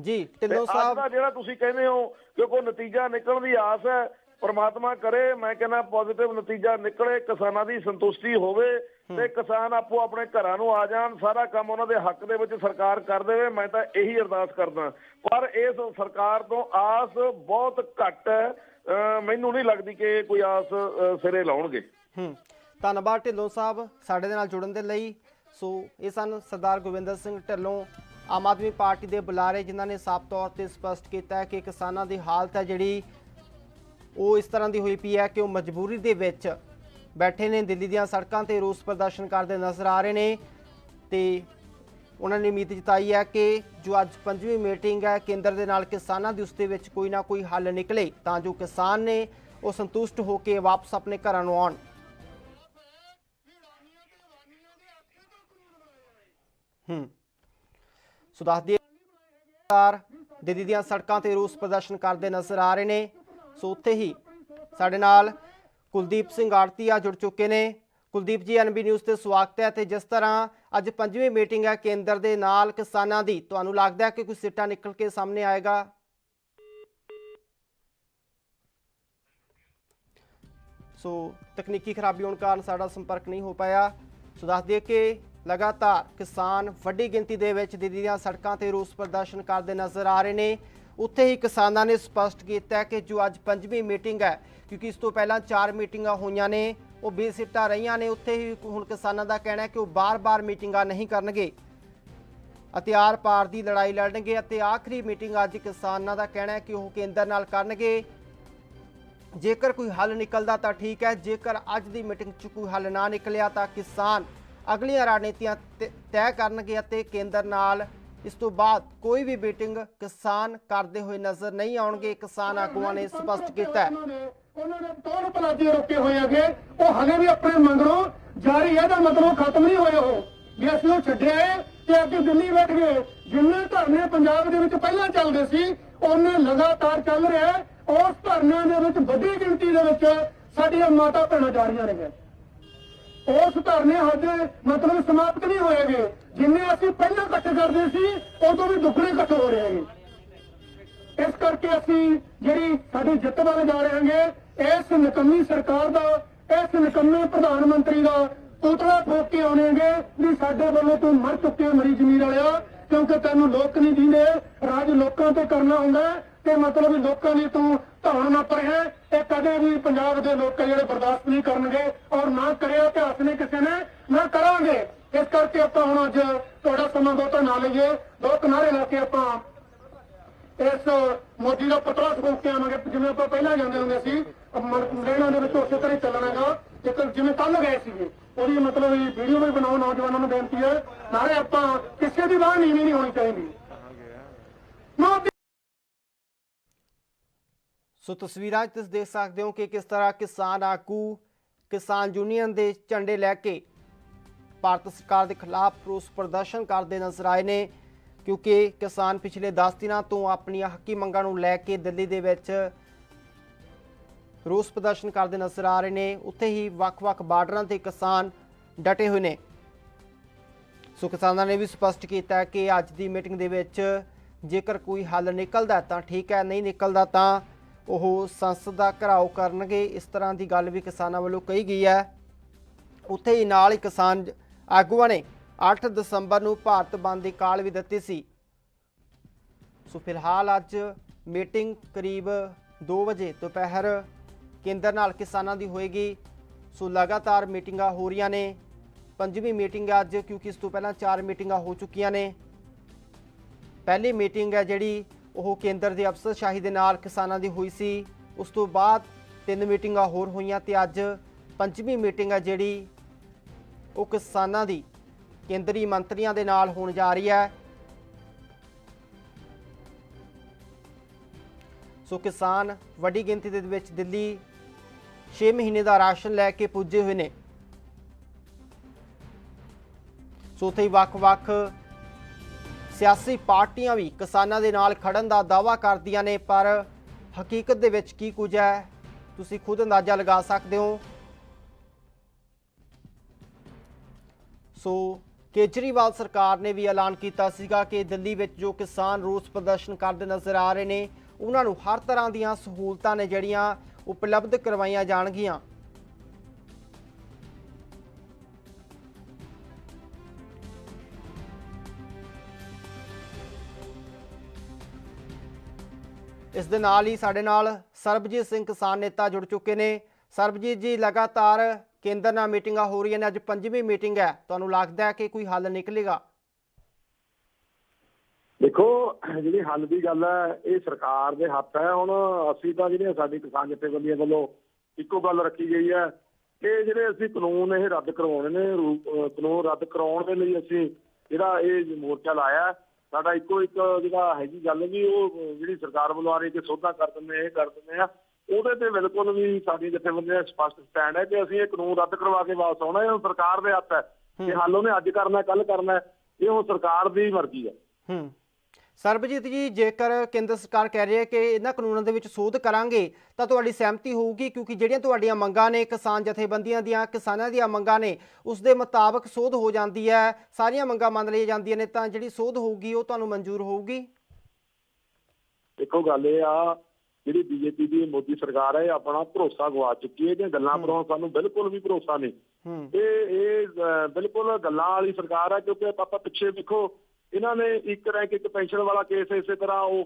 ਜੀ ਢਿੱਲੋਂ ਅੱਜ ਸਾਹਿਬ ਦਾ ਜਿਹੜਾ ਤੁਸੀਂ ਕਹਿੰਦੇ ਹੋ ਕਿ ਕੋਈ ਨਤੀਜਾ ਨਿਕਲਣ ਦੀ ਆਸ ਹੈ ਪ੍ਰਮਾਤਮਾ ਕਰੇ ਮੈਂ ਕਹਿੰਦਾ ਪੋਜ਼ਿਟਿਵ ਨਤੀਜਾ ਨਿਕਲੇ ਕਿਸਾਨਾਂ ਦੀ ਸੰਤੁਸ਼ਟੀ ਹੋਵੇ ਤੇ ਕਿਸਾਨ ਆਪੋ ਆਪਣੇ ਘਰਾਂ ਨੂੰ ਆ ਜਾਣ ਸਾਰਾ ਕੰਮ ਉਹਨਾਂ ਦੇ ਹੱਕ ਦੇ ਵਿੱਚ ਸਰਕਾਰ ਕਰ ਦੇਵੇ ਮੈਂ ਤਾਂ ਇਹੀ ਅਰਦਾਸ ਕਰਦਾ। ਪਰ ਇਸ ਸਰਕਾਰ ਤੋਂ ਆਸ ਬਹੁਤ ਘੱਟ ਹੈ ਮੈਨੂੰ ਨਹੀਂ ਲੱਗਦੀ ਕਿ ਕੋਈ ਆਸ ਸਿਰੇ ਲਾਉਣਗੇ। ਹੂੰ। ਧੰਨਵਾਦ ਢਿੱਲੋਂ ਸਾਹਿਬ ਸਾਡੇ ਦੇ ਨਾਲ ਜੁੜਨ ਦੇ ਲਈ। ਸੋ ਇਹ ਸਨ ਸਰਦਾਰ ਗੋਬਿੰਦਰ ਸਿੰਘ ਢਿੱਲੋਂ ਆਮ ਆਦਮੀ ਪਾਰਟੀ ਦੇ ਬੁਲਾਰੇ ਜਿਨ੍ਹਾਂ ਨੇ ਸਾਫ਼ ਤੌਰ ਤੇ ਸਪਸ਼ਟ ਕੀਤਾ ਹੈ ਕਿ ਕਿਸਾਨਾਂ ਦੀ ਹਾਲਤ ਹੈ ਜਿਹੜੀ ਉਹ ਇਸ ਤਰ੍ਹਾਂ ਦੀ ਹੋਈ ਪਈ ਹੈ ਕਿ ਉਹ ਮਜਬੂਰੀ ਦੇ ਵਿੱਚ ਬੈਠੇ ਨੇ, ਦਿੱਲੀ ਦੀਆਂ ਸੜਕਾਂ ਤੇ ਰੋਸ ਪ੍ਰਦਰਸ਼ਨ ਕਰਦੇ ਨਜ਼ਰ ਆ ਰਹੇ ਨੇ ਤੇ ਉਹਨਾਂ ਨੇ ਉਮੀਦ ਜਤਾਈ ਹੈ ਕਿ ਜੋ ਅੱਜ ਪੰਜਵੀਂ ਮੀਟਿੰਗ ਹੈ, ਕੇਂਦਰ ਦੇ ਨਾਲ ਕਿਸਾਨਾਂ ਦੀ ਉਸ ਦੇ ਵਿੱਚ ਕੋਈ ਨਾ ਕੋਈ ਹੱਲ ਨਿਕਲੇ ਤਾਂ ਜੋ ਕਿਸਾਨ ਨੇ ਉਹ ਸੰਤੁਸ਼ਟ ਹੋ ਕੇ ਵਾਪਸ ਆਪਣੇ ਘਰਾਂ ਨੂੰ ਆਉਣ। ਹੂੰ। ਸੋ ਦੱਸ ਦਈਏ ਸਰਕਾਰ ਦਿੱਲੀ ਦੀਆਂ ਸੜਕਾਂ ਤੇ ਰੋਸ ਪ੍ਰਦਰਸ਼ਨ ਕਰਦੇ ਨਜ਼ਰ ਆ ਰਹੇ ਨੇ। ਸੋ ਉੱਥੇ ਹੀ ਸਾਡੇ ਨਾਲ ਕੁਲਦੀਪ ਸਿੰਘ ਆੜਤੀਆ ਜੁੜ ਚੁੱਕੇ ਨੇ। ਕੁਲਦੀਪ ਜੀ ਐਨਬੀ ਨਿਊਜ਼ ਤੇ ਸਵਾਗਤ ਹੈ ਤੇ ਜਿਸ ਤਰ੍ਹਾਂ ਅੱਜ ਪੰਜਵੀਂ ਮੀਟਿੰਗ ਹੈ ਕੇਂਦਰ ਦੇ ਨਾਲ ਕਿਸਾਨਾਂ ਦੀ, ਤੁਹਾਨੂੰ ਲੱਗਦਾ ਹੈ ਕਿ ਕੋਈ ਸਿੱਟਾ ਨਿਕਲ ਕੇ ਸਾਹਮਣੇ ਆਏਗਾ? ਸੋ ਤਕਨੀਕੀ ਖਰਾਬੀ ਹੋਣ ਕਾਰਨ ਸਾਡਾ ਸੰਪਰਕ ਨਹੀਂ ਹੋ ਪਾਇਆ। ਸੋ ਦੱਸ ਦਈਏ ਕਿ ਲਗਾਤਾਰ ਕਿਸਾਨ ਵੱਡੀ ਗਿਣਤੀ ਦੇ ਵਿੱਚ ਦਿੱਲੀ ਦੀਆਂ ਸੜਕਾਂ ਤੇ ਰੋਸ ਪ੍ਰਦਰਸ਼ਨ ਕਰਦੇ ਨਜ਼ਰ ਆ ਰਹੇ ਨੇ। ਉੱਥੇ ਹੀ ਕਿਸਾਨਾਂ ਨੇ ਸਪਸ਼ਟ ਕੀਤਾ ਕਿ ਜੋ ਅੱਜ ਪੰਜਵੀਂ ਮੀਟਿੰਗ ਹੈ, ਕਿਉਂਕਿ ਇਸ ਤੋਂ ਪਹਿਲਾਂ ਚਾਰ ਮੀਟਿੰਗਾਂ ਹੋਈਆਂ ਨੇ, ਉਹ ਬੇਸਿੱਟਾ ਰਹੀਆਂ ਨੇ। ਉੱਥੇ ਹੀ ਹੁਣ ਕਿਸਾਨਾਂ ਦਾ ਕਹਿਣਾ ਹੈ ਕਿ ਉਹ ਬਾਰ-ਬਾਰ ਮੀਟਿੰਗਾਂ ਨਹੀਂ ਕਰਨਗੇ। ਹਥਿਆਰ ਪਾਰ ਦੀ ਲੜਾਈ ਲੜਨਗੇ ਅਤੇ ਆਖਰੀ ਮੀਟਿੰਗ ਅੱਜ ਕਿਸਾਨਾਂ ਦਾ ਕਹਿਣਾ ਹੈ ਕਿ ਉਹ ਕੇਂਦਰ ਨਾਲ ਕਰਨਗੇ। ਜੇਕਰ ਕੋਈ ਹੱਲ ਨਿਕਲਦਾ ਤਾਂ ਠੀਕ ਹੈ, ਜੇਕਰ ਅੱਜ ਦੀ ਮੀਟਿੰਗ 'ਚ ਕੋਈ ਹੱਲ ਨਾ ਨਿਕਲਿਆ ਤਾਂ ਕਿਸਾਨ ਅਗਲੀਆਂ ਰਣਨੀਤੀਆਂ ਤੈਅ ਕਰਨਗੇ ਅਤੇ ਕੇਂਦਰ ਨਾਲ ਇਸ ਤੋਂ ਬਾਅਦ ਕੋਈ ਵੀ ਮੀਟਿੰਗ ਕਿਸਾਨ ਕਰਦੇ ਹੋਏ ਨਜ਼ਰ ਨਹੀਂ ਆਉਣਗੇ। ਕਿਸਾਨ ਆਗੂਆਂ ਨੇ ਸਪਸ਼ਟ ਕੀਤਾ ਹੈ। ਉਹਨਾਂ ਨੇ ਉਹਨਾਂ ਪਲਾਜੇ ਰੋਕੇ ਹੋਏ ਹੈਗੇ। ਉਹ ਹਲੇ ਵੀ ਆਪਣੇ ਮੰਗਰੋਂ ਜਾਰੀ ਹੈ, ਇਹਦਾ ਮਤਲਬ ਖਤਮ ਨਹੀਂ ਹੋਏ ਉਹ। ਵੀ ਅਸੀਂ ਉਹ ਛੱਡਿਆ ਹੈ ਤੇ ਅੱਗੇ ਦਿੱਲੀ ਬੈਠ ਗਏ। ਜਿੰਨੇ ਧਰਨੇ ਪੰਜਾਬ ਦੇ ਵਿੱਚ ਪਹਿਲਾਂ ਚੱਲਦੇ ਸੀ, ਉਹਨੇ ਲਗਾਤਾਰ ਚੱਲ ਰਿਹਾ ਉਸ ਧਰਨਿਆਂ ਦੇ ਵਿੱਚ ਵੱਡੀ ਗਿਣਤੀ ਦੇ ਵਿੱਚ ਸਾਡੀਆਂ ਮਾਤਾ ਭੈਣਾਂ ਜਾ ਰਹੀਆਂ ਨੇ। ਉਸ ਧਰਨੇ ਹਜੇ ਮਤਲਬ ਸਮਾਪਤ ਨਹੀਂ ਹੋਏਗੇ ਜਿੰਨੇ ਅਸੀਂ ਪਹਿਲਾਂ ਇਕੱਠੇ ਕਰਦੇ ਸੀ, ਉਦੋਂ ਵੀ ਦੁੱਗਣੇ ਇਕੱਠੇ ਹੋ ਰਹੇ ਹੈਗੇ। ਇਸ ਕਰਕੇ ਅਸੀਂ ਜਿਹੜੀ ਸਾਡੀ ਜਿੱਤ ਵੱਲ ਜਾ ਰਹੇ ਹਾਂਗੇ, ਇਸ ਨਿਕੰਮੀ ਸਰਕਾਰ ਦਾ, ਇਸ ਨਿਕੰਮੇ ਪ੍ਰਧਾਨ ਮੰਤਰੀ ਦਾ ਪੁਤਲਾ ਫੋਕ ਕੇ ਆਉਣਗੇ ਵੀ ਸਾਡੇ ਵੱਲੋਂ ਤੂੰ ਮਰ ਚੁੱਕੇ ਮਰੀ ਜ਼ਮੀਰ ਵਾਲਿਆ, ਕਿਉਂਕਿ ਤੈਨੂੰ ਲੋਕ ਨਹੀਂ ਦਿੰਦੇ, ਰਾਜ ਲੋਕਾਂ ਤੇ ਕਰਨਾ ਹੁੰਦਾ ਹੈ ਮਤਲਬ ਵੀ ਲੋਕਾਂ ਦੀ ਤੂੰ ਧੌਣ ਨਾ ਪੜਿਆ ਇਹ ਕਦੇ ਵੀ ਪੰਜਾਬ ਦੇ ਲੋਕ ਜਿਹੜੇ ਬਰਦਾਸ਼ਤ ਨਹੀਂ ਕਰਨਗੇ ਔਰ ਨਾ ਕਰਿਆ ਇਤਿਹਾਸ ਨੇ ਕਿਸੇ ਨੇ, ਨਾ ਕਰਾਂਗੇ। ਇਸ ਕਰਕੇ ਆਪਾਂ ਹੁਣ ਅੱਜ ਤੁਹਾਡਾ ਸਮਾਂ ਬਹੁਤਾ ਨਾ ਲਈਏ। ਦੋ ਕਿਨਾਰੇ ਲਾ ਕੇ ਆਪਾਂ ਇਸ ਮੋਦੀ ਦਾ ਪਤਲਾ ਫੂਕ ਕੇ ਆਵਾਂਗੇ। ਜਿਵੇਂ ਆਪਾਂ ਪਹਿਲਾਂ ਜਾਂਦੇ ਹੁੰਦੇ ਸੀ ਲੈਣਾ ਦੇ ਵਿੱਚ ਉਸੇ ਤਰ੍ਹਾਂ ਹੀ ਚੱਲਣਾਗਾ। ਜੇਕਰ ਜਿਵੇਂ ਕੱਲ ਗਏ ਸੀਗੇ, ਉਹਦੀ ਮਤਲਬ ਇਹ ਵੀਡੀਓ ਵੀ ਬਣਾਓ, ਨੌਜਵਾਨਾਂ ਨੂੰ ਬੇਨਤੀ ਹੈ, ਨਾਲੇ ਆਪਾਂ ਕਿਸੇ ਦੀ ਬਾਹ ਨੀਵੀਂ ਨਹੀਂ ਹੋਣੀ ਚਾਹੀਦੀ। ਮੋਦੀ ਸੋ ਤਸਵੀਰਾਂ 'ਚ ਤੁਸੀਂ ਦੇਖ ਸਕਦੇ ਹੋ ਕਿ ਕਿਸ ਤਰ੍ਹਾਂ ਕਿਸਾਨ ਆਗੂ, ਕਿਸਾਨ ਯੂਨੀਅਨ ਦੇ ਝੰਡੇ ਲੈ ਕੇ ਭਾਰਤ ਸਰਕਾਰ ਦੇ ਖਿਲਾਫ ਰੋਸ ਪ੍ਰਦਰਸ਼ਨ ਕਰਦੇ ਨਜ਼ਰ ਆਏ ਨੇ, ਕਿਉਂਕਿ ਕਿਸਾਨ ਪਿਛਲੇ 10 ਦਿਨਾਂ ਤੋਂ ਆਪਣੀਆਂ ਹੱਕੀ ਮੰਗਾਂ ਨੂੰ ਲੈ ਕੇ ਦਿੱਲੀ ਦੇ ਵਿੱਚ ਰੋਸ ਪ੍ਰਦਰਸ਼ਨ ਕਰਦੇ ਨਜ਼ਰ ਆ ਰਹੇ ਨੇ। ਉੱਥੇ ਹੀ ਵੱਖ-ਵੱਖ ਬਾਰਡਰਾਂ ਤੇ ਕਿਸਾਨ ਡਟੇ ਹੋਏ ਨੇ। ਸੋ ਕਿਸਾਨਾਂ ਨੇ ਵੀ ਸਪਸ਼ਟ ਕੀਤਾ ਕਿ ਅੱਜ ਦੀ ਮੀਟਿੰਗ ਦੇ ਵਿੱਚ ਜੇਕਰ ਕੋਈ ਹੱਲ ਨਿਕਲਦਾ ਤਾਂ ਠੀਕ ਹੈ, ਨਹੀਂ ਨਿਕਲਦਾ ਤਾਂ ਉਹ ਸੰਸਦ ਦਾ ਘਰਾਓ ਕਰਨਗੇ, ਇਸ ਤਰ੍ਹਾਂ ਦੀ ਗੱਲ ਵੀ ਕਿਸਾਨਾਂ ਵੱਲੋਂ ਕਹੀ ਗਈ ਹੈ। ਉੱਥੇ ਹੀ ਨਾਲ ਹੀ ਕਿਸਾਨ ਆਗੂਆਂ ਨੇ 8 ਦਸੰਬਰ ਨੂੰ ਭਾਰਤ ਬੰਦ ਦੀ ਕਾਲ ਵੀ ਦਿੱਤੀ ਸੀ। ਸੋ ਫਿਲਹਾਲ ਅੱਜ ਮੀਟਿੰਗ ਕਰੀਬ 2 ਵਜੇ ਦੁਪਹਿਰ ਕੇਂਦਰ ਨਾਲ ਕਿਸਾਨਾਂ ਦੀ ਹੋਏਗੀ। ਸੋ ਲਗਾਤਾਰ ਮੀਟਿੰਗਾਂ ਹੋ ਰਹੀਆਂ ਨੇ। ਪੰਜਵੀਂ ਮੀਟਿੰਗ ਹੈ ਅੱਜ, ਕਿਉਂਕਿ ਇਸ ਤੋਂ ਪਹਿਲਾਂ ਚਾਰ ਮੀਟਿੰਗਾਂ ਹੋ ਚੁੱਕੀਆਂ ਨੇ। ਪਹਿਲੀ ਮੀਟਿੰਗ ਹੈ ਜਿਹੜੀ ਉਹ ਕੇਂਦਰ ਦੇ ਅਫਸਰਸ਼ਾਹੀ ਦੇ ਨਾਲ ਕਿਸਾਨਾਂ ਦੀ ਹੋਈ ਸੀ। ਉਸ ਤੋਂ ਬਾਅਦ ਤਿੰਨ ਮੀਟਿੰਗਾਂ ਹੋਰ ਹੋਈਆਂ ਤੇ ਅੱਜ ਪੰਜਵੀਂ ਮੀਟਿੰਗ ਹੈ ਜਿਹੜੀ ਉਹ ਕਿਸਾਨਾਂ ਦੀ ਕੇਂਦਰੀ ਮੰਤਰੀਆਂ ਦੇ ਨਾਲ ਹੋਣ ਜਾ ਰਹੀ ਹੈ। ਸੋ ਕਿਸਾਨ ਵੱਡੀ ਗਿਣਤੀ ਦੇ ਵਿੱਚ ਦਿੱਲੀ 6 ਮਹੀਨੇ ਦਾ ਰਾਸ਼ਨ ਲੈ ਕੇ ਪੁੱਜੇ ਹੋਏ ਨੇ। ਸੋ ਉੱਥੇ ਹੀ ਵੱਖ-ਵੱਖ ਸਿਆਸੀ ਪਾਰਟੀਆਂ ਵੀ ਕਿਸਾਨਾਂ ਦੇ ਨਾਲ ਖੜਨ ਦਾ ਦਾਵਾ ਕਰਦੀਆਂ ਨੇ, ਪਰ ਹਕੀਕਤ ਦੇ ਵਿੱਚ ਕੀ ਕੁਝ ਹੈ? ਤੁਸੀਂ ਖੁਦ ਅੰਦਾਜ਼ਾ ਲਗਾ ਸਕਦੇ ਹੋ। ਸੋ ਕੇਜਰੀਵਾਲ ਸਰਕਾਰ ਨੇ ਵੀ ਐਲਾਨ ਕੀਤਾ ਸੀਗਾ ਕਿ ਦਿੱਲੀ ਵਿੱਚ ਜੋ ਕਿਸਾਨ ਰੋਸ ਪ੍ਰਦਰਸ਼ਨ ਕਰਦੇ ਨਜ਼ਰ ਆ ਰਹੇ ਨੇ, ਉਹਨਾਂ ਨੂੰ ਹਰ ਤਰ੍ਹਾਂ ਦੀਆਂ ਸਹੂਲਤਾਂ ਨੇ ਜਿਹੜੀਆਂ ਉਪਲਬਧ ਕਰਵਾਈਆਂ ਜਾਣਗੀਆਂ। ਇਸ ਦੇ ਨਾਲ ਹੀ ਸਾਡੇ ਨਾਲ ਸਰਬਜੀਤ ਸਿੰਘ ਕਿਸਾਨ ਨੇਤਾ ਜੁੜ ਚੁੱਕੇ ਨੇ। ਸਰਬਜੀਤ ਜੀ, ਲਗਾਤਾਰ ਕੇਂਦਰ ਨਾਲ ਮੀਟਿੰਗਾਂ ਹੋ ਰਹੀਆਂ ਨੇ। ਅੱਜ ਪੰਜਵੀਂ ਮੀਟਿੰਗ ਹੈ। ਤੁਹਾਨੂੰ ਲੱਗਦਾ ਹੈ ਕਿ ਕੋਈ ਹੱਲ ਨਿਕਲੇਗਾ? ਦੇਖੋ, ਜਿਹੜੀ ਹੱਲ ਦੀ ਗੱਲ ਹੈ, ਇਹ ਸਰਕਾਰ ਦੇ ਹੱਥ ਹੈ। ਹੁਣ ਅਸੀਂ ਤਾਂ ਜਿਹੜੀਆਂ ਸਾਡੀ ਕਿਸਾਨ ਜਥੇਬੰਦੀਆਂ ਵੱਲੋਂ ਇੱਕੋ ਗੱਲ ਰੱਖੀ ਗਈ ਹੈ ਕਿ ਜਿਹੜੇ ਅਸੀਂ ਕਾਨੂੰਨ ਇਹ ਰੱਦ ਕਰਵਾਉਣੇ ਨੇ ਕਾਨੂੰਨ ਰੱਦ ਕਰਾਉਣ ਦੇ ਲਈ ਅਸੀਂ ਜਿਹੜਾ ਇਹ ਮੋਰਚਾ ਲਾਇਆ ਸਾਡਾ ਇੱਕੋ ਇੱਕ ਜਿਹੜਾ ਹੈਗੀ ਗੱਲ ਵੀ ਉਹ ਜਿਹੜੀ ਸਰਕਾਰ ਵੱਲੋਂ ਆ ਰਹੀ ਕਿ ਸੋਧਾ ਕਰ ਦਿੰਦੇ ਇਹ ਕਰ ਦਿੰਦੇ ਆ ਉਹਦੇ ਤੇ ਬਿਲਕੁਲ ਵੀ ਸਾਡੀ ਜਥੇਬੰਦੀਆਂ ਦਾ ਸਪਸ਼ਟ ਸਟੈਂਡ ਹੈ ਕਿ ਅਸੀਂ ਇਹ ਕਾਨੂੰਨ ਰੱਦ ਕਰਵਾ ਕੇ ਵਾਪਸ ਆਉਣਾ ਇਹ ਸਰਕਾਰ ਦੇ ਹੱਥ ਹੈ ਕਿ ਹੱਲ ਉਹਨੇ ਅੱਜ ਕਰਨਾ ਕੱਲ ਕਰਨਾ ਇਹ ਹੁਣ ਸਰਕਾਰ ਦੀ ਮਰਜ਼ੀ ਹੈ। ਹੂੰ। ਸਰਬਜੀਤ ਜੀ ਜੇਕਰ ਕੇਂਦਰ ਸਰਕਾਰ ਕਹਿ ਰਹੀ ਹੈ ਕਿ ਇਹਨਾਂ ਕਾਨੂੰਨਾਂ ਦੇ ਵਿੱਚ ਸੋਧ ਕਰਾਂਗੇ ਤਾਂ ਤੁਹਾਡੀ ਸਹਿਮਤੀ ਹੋਊਗੀ ਕਿਉਂਕਿ ਜਿਹੜੀਆਂ ਤੁਹਾਡੀਆਂ ਮੰਗਾਂ ਨੇ ਕਿਸਾਨ ਜਥੇਬੰਦੀਆਂ ਦੀਆਂ ਕਿਸਾਨਾਂ ਦੀਆਂ ਮੰਗਾਂ ਨੇ ਉਸ ਦੇ ਮੁਤਾਬਕ ਸੋਧ ਹੋ ਜਾਂਦੀ ਹੈ ਸਾਰੀਆਂ ਮੰਗਾਂ ਮੰਨ ਲਈਆਂ ਜਾਂਦੀਆਂ ਨੇ ਤਾਂ ਜਿਹੜੀ ਸੋਧ ਹੋਊਗੀ ਉਹ ਤੁਹਾਨੂੰ ਮਨਜ਼ੂਰ ਹੋਊਗੀ? ਦੇਖੋ ਗੱਲ ਇਹ ਆ ਜਿਹੜੀ ਬੀਜੇਪੀ ਦੀ ਮੋਦੀ ਸਰਕਾਰ ਹੈ ਆਪਣਾ ਭਰੋਸਾ ਗਵਾ ਚੁੱਕੀ ਹੈ ਇਹਦੀਆਂ ਗੱਲਾਂ ਪਰ ਸਾਨੂੰ ਬਿਲਕੁਲ ਵੀ ਭਰੋਸਾ ਨਹੀਂ। ਇਹ ਇਹ ਬਿਲਕੁਲ ਗੱਲਾਂ ਵਾਲੀ ਸਰਕਾਰ ਹੈ ਕਿਉਂਕਿ ਆਪਾਂ ਪਿੱਛੇ ਦੇਖੋ ਇਹਨਾਂ ਨੇ ਇੱਕ ਰੈਂਕ ਇੱਕ ਪੈਨਸ਼ਨ ਵਾਲਾ ਕੇਸ ਇਸੇ ਤਰ੍ਹਾਂ ਉਹ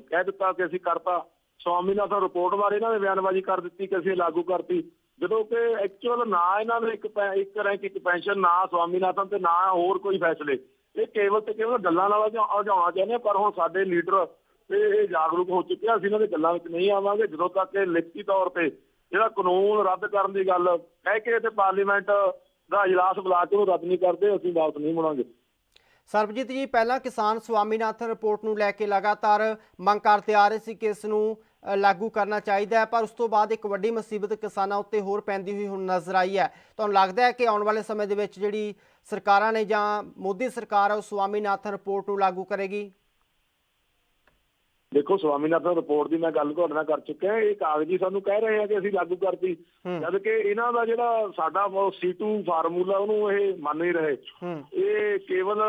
ਕਹਿ ਦਿੱਤਾ ਕਿ ਅਸੀਂ ਕਰਤਾ। ਸਵਾਮੀਨਾਥਨ ਰਿਪੋਰਟ ਬਾਰੇ ਇਹਨਾਂ ਨੇ ਬਿਆਨਬਾਜ਼ੀ ਕਰ ਦਿੱਤੀ ਕਿ ਅਸੀਂ ਲਾਗੂ ਕਰਤੀ। ਜਦੋਂ ਕਿ ਐਕਚੁਅਲ ਨਾ ਇਹਨਾਂ ਨੇ ਇੱਕ ਇੱਕ ਰੈਂਕ ਇੱਕ ਪੈਨਸ਼ਨ ਨਾ ਸਵਾਮੀਨਾਥਨ ਤੇ ਨਾ ਹੋਰ ਕੋਈ ਫੈਸਲੇ। ਇਹ ਕੇਵਲ ਤੇ ਕੇਵਲ ਗੱਲਾਂ ਨਾਲ ਉਲਝਾਉਣਾ ਚਾਹੁੰਦੇ ਆ, ਪਰ ਹੁਣ ਸਾਡੇ ਲੀਡਰ ਇਹ ਇਹ ਜਾਗਰੂਕ ਹੋ ਚੁੱਕੇ ਅਸੀਂ ਇਹਨਾਂ ਦੇ ਗੱਲਾਂ ਵਿੱਚ ਨਹੀਂ ਆਵਾਂਗੇ। ਜਦੋਂ ਤੱਕ ਇਹ ਲਿਖਤੀ ਤੌਰ ਤੇ ਜਿਹੜਾ ਕਾਨੂੰਨ ਰੱਦ ਕਰਨ ਦੀ ਗੱਲ ਕਹਿ ਕੇ ਤੇ ਪਾਰਲੀਮੈਂਟ ਦਾ ਇਜਲਾਸ ਬੁਲਾ ਕੇ ਉਹ ਰੱਦ ਨਹੀਂ ਕਰਦੇ ਅਸੀਂ ਵਾਪਸ ਨਹੀਂ ਮੁੜਾਂਗੇ। ਸਰਬਜੀਤ ਜੀ, ਪਹਿਲਾਂ ਕਿਸਾਨ ਸਵਾਮੀਨਾਥਨ ਰਿਪੋਰਟ ਨੂੰ ਲੈ ਕੇ ਲਗਾਤਾਰ ਮੰਗ ਕਰਦੇ ਆ ਰਹੇ ਸੀ ਕਿ ਇਸ ਨੂੰ ਲਾਗੂ ਕਰਨਾ ਚਾਹੀਦਾ ਹੈ, ਪਰ ਉਸ ਤੋਂ ਬਾਅਦ ਇੱਕ ਵੱਡੀ ਮੁਸੀਬਤ ਕਿਸਾਨਾਂ ਉੱਤੇ ਹੋਰ ਪੈਂਦੀ ਹੋਈ ਹੁਣ ਨਜ਼ਰ ਆਈ ਹੈ। ਤੁਹਾਨੂੰ ਲੱਗਦਾ ਹੈ ਕਿ ਆਉਣ ਵਾਲੇ ਸਮੇਂ ਦੇ ਵਿੱਚ ਜਿਹੜੀ ਸਰਕਾਰਾਂ ਨੇ ਜਾਂ ਮੋਦੀ ਸਰਕਾਰ ਹੈ ਉਹ ਸਵਾਮੀਨਾਥਨ ਰਿਪੋਰਟ ਨੂੰ ਲਾਗੂ ਕਰੇਗੀ? ਦੇਖੋ ਸਵਾਮੀਨਾਥਨ ਰਿਪੋਰਟ ਦੀ ਮੈਂ ਗੱਲ ਤੁਹਾਡੇ ਨਾਲ ਕਰ ਚੁੱਕਿਆ ਇਹ ਕਾਗਜ਼ੀ ਸਾਨੂੰ ਕਹਿ ਰਹੇ ਆ ਕਿ ਅਸੀਂ ਲਾਗੂ ਕਰਤੀ। ਜਦ ਕਿ ਇਹਨਾਂ ਦਾ ਜਿਹੜਾ ਸਾਡਾ C2 ਫਾਰਮੂਲਾ ਉਹਨੂੰ ਇਹ ਮੰਨ ਨਹੀਂ ਰਹੇ। ਇਹ ਕੇਵਲ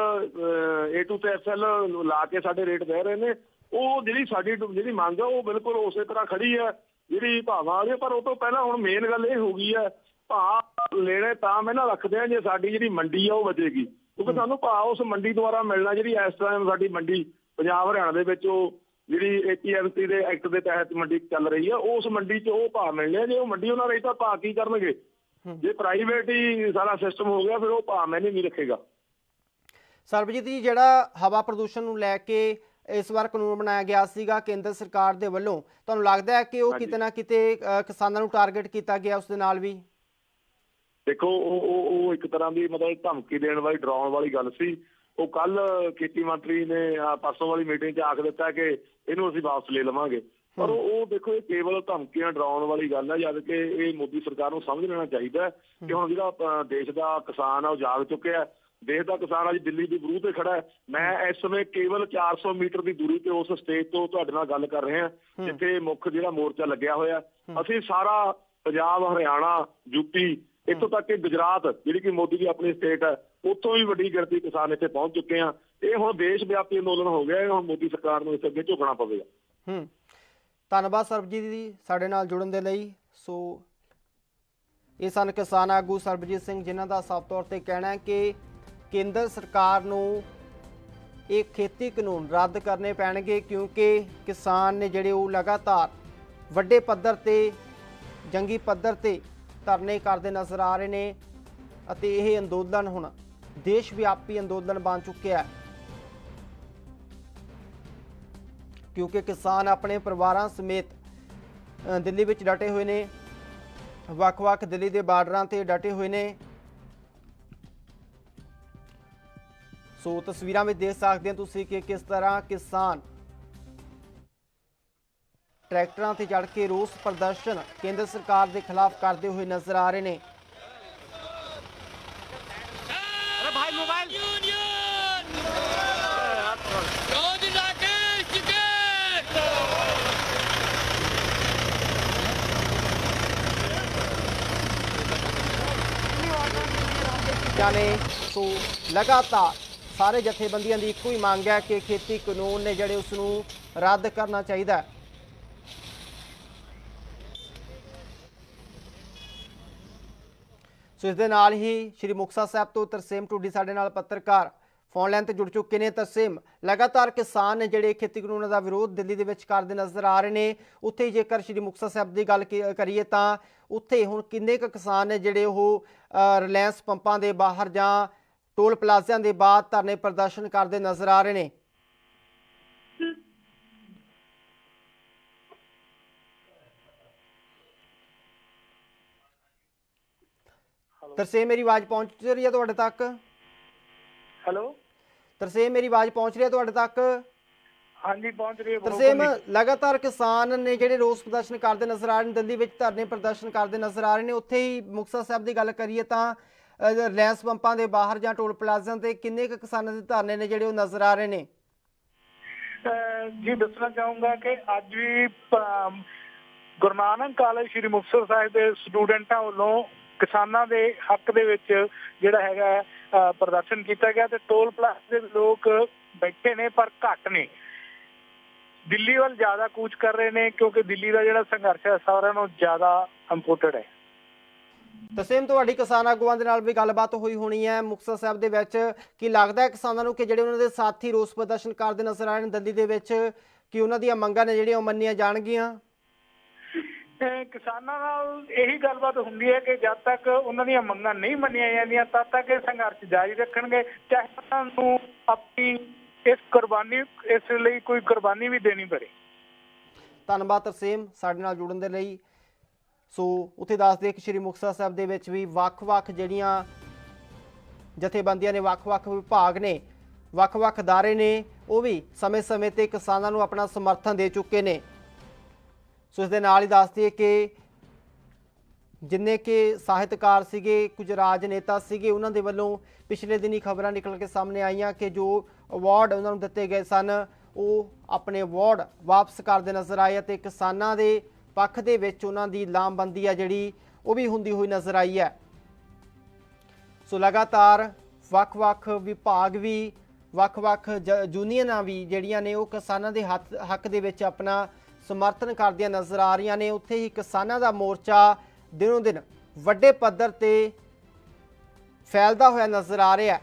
A2 ਤੇ FL ਲਾ ਕੇ ਸਾਡੇ ਰੇਟ ਦੇ ਰਹੇ ਨੇ। ਉਹ ਜਿਹੜੀ ਸਾਡੀ ਜਿਹੜੀ ਮੰਗ ਆ ਉਹ ਬਿਲਕੁਲ ਉਸੇ ਤਰ੍ਹਾਂ ਖੜੀ ਹੈ ਜਿਹੜੀ ਭਾਵਾਂ ਵਾਲੀ ਪਰ ਉਹ ਤੋਂ ਪਹਿਲਾਂ ਹੁਣ ਮੇਨ ਗੱਲ ਇਹ ਹੋ ਗਈ ਹੈ ਭਾਅ ਲੈਣੇ ਤਾਂ ਮੈਂ ਨਾ ਰੱਖਦੇ ਆ ਜੇ ਸਾਡੀ ਜਿਹੜੀ ਮੰਡੀ ਆ ਉਹ ਬਚੇਗੀ ਕਿਉਂਕਿ ਸਾਨੂੰ ਭਾਅ ਉਸ ਮੰਡੀ ਦੁਆਰਾ ਮਿਲਣਾ ਜਿਹੜੀ ਇਸ ਟਾਈਮ ਸਾਡੀ ਮੰਡੀ ਪੰਜਾਬ ਹਰਿਆਣਾ ਦੇ ਵਿੱਚ ਉਹ ਜਿਹੜੀ ਏਪੀਐਮਸੀ ਦੇ ਐਕਟ ਦੇ ਤਹਿਤ ਮੰਡੀ ਚੱਲ ਰਹੀ ਆ ਉਸ ਮੰਡੀ 'ਚ ਉਹ ਭਾਅ ਮਿਲਣੇ। ਜੇ ਉਹ ਮੰਡੀ ਉਹਨਾਂ ਰਹੀ ਤਾਂ ਭਾਅ ਕੀ ਕਰਨਗੇ ਜੇ ਪ੍ਰਾਈਵੇਟ ਹੀ ਸਾਰਾ ਸਿਸਟਮ ਹੋ ਗਿਆ ਫਿਰ ਉਹ ਭਾਅ ਮੈਨੇ ਨਹੀਂ ਰੱਖੇਗਾ ਸਰਬਜੀਤ ਜੀ ਜਿਹੜਾ ਹਵਾ ਪ੍ਰਦੂਸ਼ਣ ਨੂੰ ਲੈ ਕੇ ਇਸ ਵਾਰ ਕਾਨੂੰਨ ਬਣਾਇਆ ਗਿਆ ਸੀਗਾ ਕੇਂਦਰ ਸਰਕਾਰ ਦੇ ਵੱਲੋਂ ਤੁਹਾਨੂੰ ਲੱਗਦਾ ਹੈ ਕਿ ਉਹ। ਕਿਤੇ ਨਾ ਕਿਤੇ ਕਿਸਾਨਾਂ ਨੂੰ ਟਾਰਗੇਟ ਕੀਤਾ ਗਿਆ ਉਸ ਦੇ ਨਾਲ ਵੀ ਦੇਖੋ ਉਹ ਉਹ ਇੱਕ ਤਰ੍ਹਾਂ ਦੀ ਮਤਲਬ ਧਮਕੀ ਦੇਣ ਵਾਲੀ ਡਰਾਉਣ ਵਾਲੀ ਗੱਲ ਸੀ ਉਹ ਕੱਲ ਖੇਤੀ ਮੰਤਰੀ ਨੇ ਪਰਸੋਂ ਵਾਲੀ ਮੀਟਿੰਗ 'ਚ ਆਖ ਦਿੱਤਾ ਕਿ ਇਹਨੂੰ ਅਸੀਂ ਵਾਪਸ ਲੈ ਲਵਾਂਗੇ। ਪਰ ਉਹ ਦੇਖੋ ਇਹ ਕੇਵਲ ਧਮਕੀਆਂ ਡਰਾਉਣ ਵਾਲੀ ਗੱਲ ਹੈ ਜਦ ਕਿ ਇਹ ਮੋਦੀ ਸਰਕਾਰ ਨੂੰ ਸਮਝ ਲੈਣਾ ਚਾਹੀਦਾ ਕਿ ਹੁਣ ਜਿਹੜਾ ਦੇਸ਼ ਦਾ ਕਿਸਾਨ ਆ ਉਹ ਜਾਗ ਚੁੱਕਿਆ ਹੈ। ਦੇਸ਼ ਦਾ ਕਿਸਾਨ ਅੱਜ ਦਿੱਲੀ ਦੀ ਬਰੂਹ ਤੇ ਖੜਾ ਹੈ। ਮੈਂ ਇਸ ਸਮੇਂ ਕੇਵਲ 400 ਮੀਟਰ ਦੀ ਦੂਰੀ ਤੇ ਉਸ ਸਟੇਜ ਤੋਂ ਤੁਹਾਡੇ ਨਾਲ ਗੱਲ ਕਰ ਰਹੇ ਜਿੱਥੇ ਮੁੱਖ ਜਿਹੜਾ ਮੋਰਚਾ ਲੱਗਿਆ ਹੋਇਆ। ਅਸੀਂ ਸਾਰਾ ਪੰਜਾਬ ਹਰਿਆਣਾ ਯੂਪੀ ਇੱਥੋਂ ਤੱਕ ਕਿ ਗੁਜਰਾਤ, ਜਿਹੜੀ ਕਿ ਮੋਦੀ ਦੀ ਆਪਣੀ ਸਟੇਟ ਹੈ, ਉੱਥੋਂ ਵੀ ਵੱਡੀ ਗਿਣਤੀ ਕਿਸਾਨ ਇੱਥੇ ਪਹੁੰਚ ਚੁੱਕੇ ਆ। ਇਹ ਹੁਣ ਦੇਸ਼ ਵਿਆਪੀ ਅੰਦੋਲਨ ਹੋ ਗਿਆ, ਇਹ ਹੁਣ ਮੋਦੀ ਸਰਕਾਰ ਨੂੰ ਇਸ ਅੱਗੇ ਝੁਕਣਾ ਪਵੇਗਾ। ਹੂੰ। ਧੰਨਵਾਦ ਸਰਬਜੀਤ ਜੀ, ਸਾਡੇ ਨਾਲ ਜੁੜਨ ਦੇ ਲਈ। ਸੋ, ਇਹ ਸਨ ਕਿਸਾਨ ਆਗੂ ਸਰਬਜੀਤ ਸਿੰਘ, ਜਿਨ੍ਹਾਂ ਦਾ ਸਾਫ਼ ਤੌਰ ਤੇ ਕਹਿਣਾ ਹੈ ਕਿ ਕੇਂਦਰ ਸਰਕਾਰ ਨੂੰ ਇਹ ਖੇਤੀ ਕਾਨੂੰਨ ਰੱਦ ਕਰਨੇ ਪੈਣਗੇ, ਕਿਉਂਕਿ ਕਿਸਾਨ ਨੇ ਜਿਹੜੇ ਉਹ ਲਗਾਤਾਰ ਵੱਡੇ ਪੱਧਰ ਤੇ, ਜੰਗੀ ਪੱਧਰ ਤੇ ਧਰਨੇ ਕਰਦੇ ਨਜ਼ਰ ਆ ਰਹੇ ਨੇ ਅਤੇ ਇਹ ਅੰਦੋਲਨ ਹੁਣ ਦੇਸ਼ ਵਿਆਪੀ ਅੰਦੋਲਨ ਬਣ ਚੁੱਕਿਆ ਹੈ। ਕਿਉਂਕਿ ਕਿਸਾਨ ਆਪਣੇ ਪਰਿਵਾਰਾਂ ਸਮੇਤ ਦਿੱਲੀ ਵਿੱਚ ਡਟੇ ਹੋਏ ਨੇ। ਵੱਖ-ਵੱਖ ਦਿੱਲੀ ਦੇ ਬਾਰਡਰਾਂ ਤੇ ਡਟੇ ਹੋਏ ਨੇ। ਸੋ ਤਸਵੀਰਾਂ ਵਿੱਚ ਦੇਖ ਸਕਦੇ ਹੋ ਤੁਸੀਂ ਕਿ ਕਿਸ ਤਰ੍ਹਾਂ ਕਿਸਾਨ ਟਰੈਕਟਰਾਂ ਤੇ ਚੜ ਕੇ ਰੋਸ ਪ੍ਰਦਰਸ਼ਨ ਕੇਂਦਰ ਸਰਕਾਰ ਦੇ ਖਿਲਾਫ ਕਰਦੇ ਹੋਏ ਨਜ਼ਰ ਆ ਰਹੇ ਨੇ। ਅਰੇ ਸੋ ਲਗਾਤਾਰ ਸਾਰੇ ਜਥੇਬੰਦੀਆਂ ਦੀ ਇੱਕੋ ਹੀ ਮੰਗ ਹੈ ਕਿ ਖੇਤੀ ਕਾਨੂੰਨ ਨੇ ਜਿਹੜੇ ਉਸ ਨੂੰ ਰੱਦ ਕਰਨਾ ਚਾਹੀਦਾ ਹੈ। ਸੋ ਇਸ ਦੇ ਨਾਲ ਹੀ ਸ਼੍ਰੀ ਮੁਕਤਸਰ ਸਾਹਿਬ ਤੋਂ ਤਰਸੇਮ ਟੁੱਡੀ ਸਾਡੇ ਨਾਲ ਪੱਤਰਕਾਰ ਫੋਨ ਲਾਈਨ ਤੇ ਜੁੜ ਚੁੱਕੇ ਨੇ ਤਰਸੇਮ। ਲਗਾਤਾਰ ਕਿਸਾਨ ਨੇ ਜਿਹੜੇ ਖੇਤੀ ਕਾਨੂੰਨਾਂ ਦਾ ਵਿਰੋਧ ਦਿੱਲੀ ਦੇ ਵਿੱਚ ਕਰਦੇ ਨਜ਼ਰ ਆ ਰਹੇ ਨੇ। ਉੱਥੇ ਜੇਕਰ ਸ਼੍ਰੀ ਮੁਕਤਸਰ ਸਾਹਿਬ ਦੀ ਗੱਲ ਕੀ- ਕਰੀਏ ਤਾਂ ਉੱਥੇ ਹੁਣ ਕਿੰਨੇ ਕੁ ਕਿਸਾਨ ਨੇ ਜਿਹੜੇ ਉਹ ਰਿਲਾਇੰਸ ਪੰਪਾਂ ਦੇ ਬਾਹਰ ਜਾਂ ਟੋਲ ਪਲਾਜ਼ਿਆਂ ਦੇ ਬਾਹਰ ਧਰਨੇ ਪ੍ਰਦਰਸ਼ਨ ਕਰਦੇ ਨਜ਼ਰ ਆ ਰਹੇ ਨੇ। ਤਰਸੇਮ ਮੇਰੀ ਆਵਾਜ਼ ਪਹੁੰਚ ਰਹੀ ਹੈ ਤੁਹਾਡੇ ਤੱਕ? ਹੈਲੋ। ਤਰਸੇਮ ਮੇਰੀ ਆਵਾਜ਼ ਪਹੁੰਚ ਰਹੀ ਹੈ ਤੁਹਾਡੇ ਤੱਕ? ਹਾਂਜੀ ਪਹੁੰਚ ਰਹੀ ਹੈ ਤਰਸੇਮ ਲਗਾਤਾਰ ਕਿਸਾਨ ਨੇ ਜਿਹੜੇ ਰੋਸ ਪ੍ਰਦਰਸ਼ਨ ਕਰਦੇ ਨਜ਼ਰ ਆ ਰਹੇ ਨੇ ਦਿੱਲੀ ਵਿੱਚ ਧਰਨੇ ਪ੍ਰਦਰਸ਼ਨ ਕਰਦੇ ਨਜ਼ਰ ਆ ਰਹੇ ਨੇ ਉੱਥੇ ਹੀ ਮੁਕਤਸਰ ਸਾਹਿਬ ਦੀ ਗੱਲ ਕਰੀਏ ਤਾਂ ਰਿਲਾਇੰਸ ਪੰਪਾਂ ਦੇ ਬਾਹਰ ਜਾਂ ਟੋਲ ਪਲਾਜ਼ਿਆਂ ਤੇ ਕਿੰਨੇ ਕੁ ਕਿਸਾਨਾਂ ਦੇ ਧਰਨੇ ਨੇ ਜਿਹੜੇ ਉਹ ਨਜ਼ਰ ਆ ਰਹੇ ਨੇ? ਜੀ ਦੱਸਣਾ ਚਾਹੂੰਗਾ ਕਿ ਅੱਜ ਵੀ ਅਮ, ਗੁਰੂ ਨਾਨਕ ਕਾਲਜ ਸ੍ਰੀ ਮੁਕਤਸਰ ਸਾਹਿਬ ਦੇ ਸਟੂਡੈਂਟਾਂ ਵੱਲੋਂ ਕਿਸਾਨਾਂ ਦੇ ਹੱਕ ਦੇ ਵਿੱਚ ਜਿਹੜਾ ਹੈਗਾ ਪ੍ਰਦਰਸ਼ਨ ਕੀਤਾ ਗਿਆ ਤੇ ਟੋਲ ਪਲਾਜ਼ੇ ਦੇ ਲੋਕ ਬੈਠੇ ਨੇ ਪਰ ਘੱਟ ਨੇ। ਦਿੱਲੀ ਵੱਲ ਜ਼ਿਆਦਾ ਕੂਚ ਕਰ ਰਹੇ ਨੇ ਕਿਉਂਕਿ ਦਿੱਲੀ ਦਾ ਜਿਹੜਾ ਸੰਘਰਸ਼ ਹੈ, ਸਾਰਿਆਂ ਨਾਲੋਂ ਜ਼ਿਆਦਾ ਇੰਪੋਰਟਡ ਹੈ। ਤਰਸੇਮ ਤੁਹਾਡੀ ਕਿਸਾਨ ਆਗੂਆਂ ਦੇ ਨਾਲ ਵੀ ਗੱਲਬਾਤ ਹੋਈ ਹੋਣੀ ਹੈ। ਮੁਕਤਸਰ ਸਾਹਿਬ ਦੇ ਵਿੱਚ ਕੀ ਲੱਗਦਾ ਹੈ ਕਿਸਾਨਾਂ ਨੂੰ ਕਿ ਜਿਹੜੇ ਉਹਨਾਂ ਦੇ ਸਾਥੀ ਰੋਸ ਪ੍ਰਦਰਸ਼ਨ ਕਰਦੇ ਨਜ਼ਰ ਆਏ ਨੇ? ਦਿੱਲੀ ਦੇ ਵਿੱਚ ਕਿ ਉਹਨਾਂ ਦੀਆਂ ਮੰਗਾਂ ਨੇ ਜਿਹੜੀਆਂ ਉਹ ਮੰਨੀਆਂ ਜਾਣਗੀਆਂ? ਕਿਸਾਨਾਂ ਨਾਲ ਇਹੀ ਗੱਲਬਾਤ ਹੁੰਦੀ ਹੈ ਕਿ ਜਦ ਤੱਕ ਉਹਨਾਂ ਦੀਆਂ ਮੰਗਾਂ ਨਹੀਂ ਮੰਨੀਆਂ ਜਾਂਦੀਆਂ, ਤਦ ਤੱਕ ਇਹ ਸੰਘਰਸ਼ ਜਾਰੀ ਰੱਖਣਗੇ। ਚਾਹੇ ਉਹਨਾਂ ਨੂੰ ਆਪਣੀ ਇਸ ਕੁਰਬਾਨੀ, ਇਸ ਲਈ ਕੋਈ ਕੁਰਬਾਨੀ ਵੀ ਦੇਣੀ ਪਵੇ। ਧੰਨਵਾਦ ਤਰਸੇਮ, ਸਾਡੇ ਨਾਲ ਜੁੜਨ ਦੇ ਲਈ। ਸੋ, ਉੱਥੇ ਦੱਸਦੇ ਕਿ ਸ਼੍ਰੀ ਮੁਕਤਸਰ ਸਾਹਿਬ ਦੇ ਵਿੱਚ ਵੀ ਵੱਖ-ਵੱਖ ਜਿਹੜੀਆਂ ਜਥੇਬੰਦੀਆਂ ਨੇ, ਵੱਖ-ਵੱਖ ਵਿਭਾਗ ਨੇ, ਵੱਖ-ਵੱਖ ਅਦਾਰੇ ਨੇ, ਉਹ ਵੀ ਸਮੇਂ-ਸਮੇਂ ਤੇ ਕਿਸਾਨਾਂ ਨੂੰ ਆਪਣਾ ਸਮਰਥਨ ਦੇ ਚੁੱਕੇ ਨੇ। ਸੋ ਇਸ ਦੇ ਨਾਲ ਹੀ ਦੱਸਦੇ ਕਿ ਜਿੰਨੇ ਕਿ ਸਾਹਿਤਕਾਰ ਸੀਗੇ, ਕੁਝ ਰਾਜਨੇਤਾ ਸੀਗੇ, ਉਹਨਾਂ ਦੇ ਵੱਲੋਂ ਪਿਛਲੇ ਦਿਨੀ ਖਬਰਾਂ ਨਿਕਲ ਕੇ ਸਾਹਮਣੇ ਆਈਆਂ ਕਿ ਜੋ ਅਵਾਰਡ ਉਹਨਾਂ ਨੂੰ ਦਿੱਤੇ ਗਏ ਸਨ, ਉਹ ਆਪਣੇ ਅਵਾਰਡ ਵਾਪਸ ਕਰਦੇ ਨਜ਼ਰ ਆਏ ਅਤੇ ਕਿਸਾਨਾਂ ਦੇ ਪੱਖ ਦੇ ਵਿੱਚ ਉਹਨਾਂ ਦੀ ਲਾਮਬੰਦੀ ਆ ਜਿਹੜੀ, ਉਹ ਵੀ ਹੁੰਦੀ ਹੋਈ ਨਜ਼ਰ ਆਈ ਹੈ। ਸੋ ਲਗਾਤਾਰ ਵੱਖ-ਵੱਖ ਵਿਭਾਗ ਵੀ, ਵੱਖ-ਵੱਖ ਜ- ਯੂਨੀਅਨਾਂ ਵੀ ਜਿਹੜੀਆਂ ਨੇ, ਉਹ ਕਿਸਾਨਾਂ ਦੇ ਹੱਥ, ਹੱਕ ਦੇ ਵਿੱਚ ਆਪਣਾ ਸਮਰਥਨ ਕਰਦੀਆਂ ਨਜ਼ਰ ਆ ਰਹੀਆਂ ਨੇ। ਉੱਥੇ ਹੀ ਕਿਸਾਨਾਂ ਦਾ ਮੋਰਚਾ ਦਿਨੋਂ ਦਿਨ ਵੱਡੇ ਪੱਧਰ ਤੇ ਫੈਲਦਾ ਹੋਇਆ ਨਜ਼ਰ ਆ ਰਿਹਾ ਹੈ।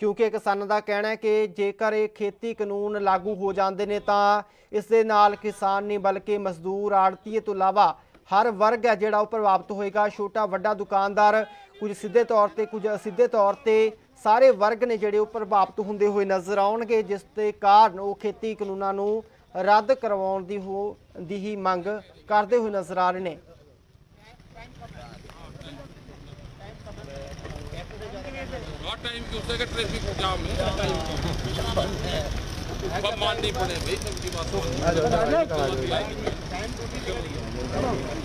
ਕਿਉਂਕਿ ਕਿਸਾਨਾਂ ਦਾ ਕਹਿਣਾ ਹੈ ਕਿ ਜੇਕਰ ਇਹ ਖੇਤੀ ਕਾਨੂੰਨ ਲਾਗੂ ਹੋ ਜਾਂਦੇ ਨੇ ਤਾਂ ਇਸ ਦੇ ਨਾਲ ਕਿਸਾਨ ਨਹੀਂ, ਬਲਕਿ ਮਜ਼ਦੂਰ, ਆੜਤੀਏ ਤੋਂ ਇਲਾਵਾ ਹਰ ਵਰਗ ਹੈ ਜਿਹੜਾ ਉਹ ਪ੍ਰਭਾਵਿਤ ਹੋਏਗਾ। ਛੋਟਾ ਵੱਡਾ ਦੁਕਾਨਦਾਰ ਕੁਝ ਸਿੱਧੇ ਤੌਰ ਤੇ, ਕੁਝ ਅਸਿੱਧੇ ਤੌਰ ਤੇ ਸਾਰੇ ਵਰਗ ਨੇ ਜਿਹੜੇ ਉਹ ਪ੍ਰਭਾਵਿਤ ਹੁੰਦੇ ਹੋਏ ਨਜ਼ਰ ਆਉਣਗੇ ਜਿਸ ਦੇ ਕਾਰਨ ਉਹ ਖੇਤੀ ਕਾਨੂੰਨਾਂ ਨੂੰ ਰੱਦ ਕਰਵਾਉਣ ਦੀ ਹੋ ਦੀ ਹੀ ਮੰਗ ਕਰਦੇ ਹੋਏ ਨਜ਼ਰ ਆ ਰਹੇ ਨੇ बहुत टाइम की उससे ट्रैफिक जाम है माननी पड़े भाई सबकी बात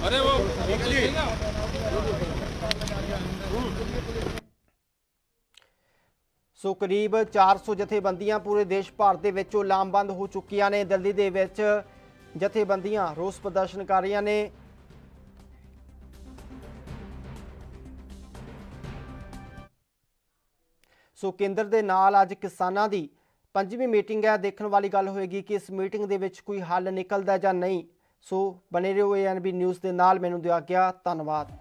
अरे वो ਸੋ ਕਰੀਬ 400 ਜਥੇਬੰਦੀਆਂ ਪੂਰੇ ਦੇਸ਼ ਭਰ ਦੇ ਵਿੱਚੋਂ ਲਾਮਬੰਦ ਹੋ ਚੁੱਕੀਆਂ ਨੇ। ਦਿੱਲੀ ਦੇ ਵਿੱਚ ਜਥੇਬੰਦੀਆਂ ਰੋਸ ਪ੍ਰਦਰਸ਼ਨ ਕਰ ਰਹੀਆਂ ਨੇ। ਸੋ ਕੇਂਦਰ ਦੇ ਨਾਲ ਅੱਜ ਕਿਸਾਨਾਂ ਦੀ ਪੰਜਵੀਂ ਮੀਟਿੰਗ ਹੈ। ਦੇਖਣ ਵਾਲੀ ਗੱਲ ਹੋਏਗੀ ਕਿ ਇਸ ਮੀਟਿੰਗ ਦੇ ਵਿੱਚ ਕੋਈ ਹੱਲ ਨਿਕਲਦਾ ਜਾਂ ਨਹੀਂ। ਸੋ ਬਨੇ ਰਹੋ ਐਨਬੀ ਨਿਊਜ਼ ਦੇ ਨਾਲ। ਮੈਨੂੰ ਦਿਆ ਗਿਆ ਧੰਨਵਾਦ।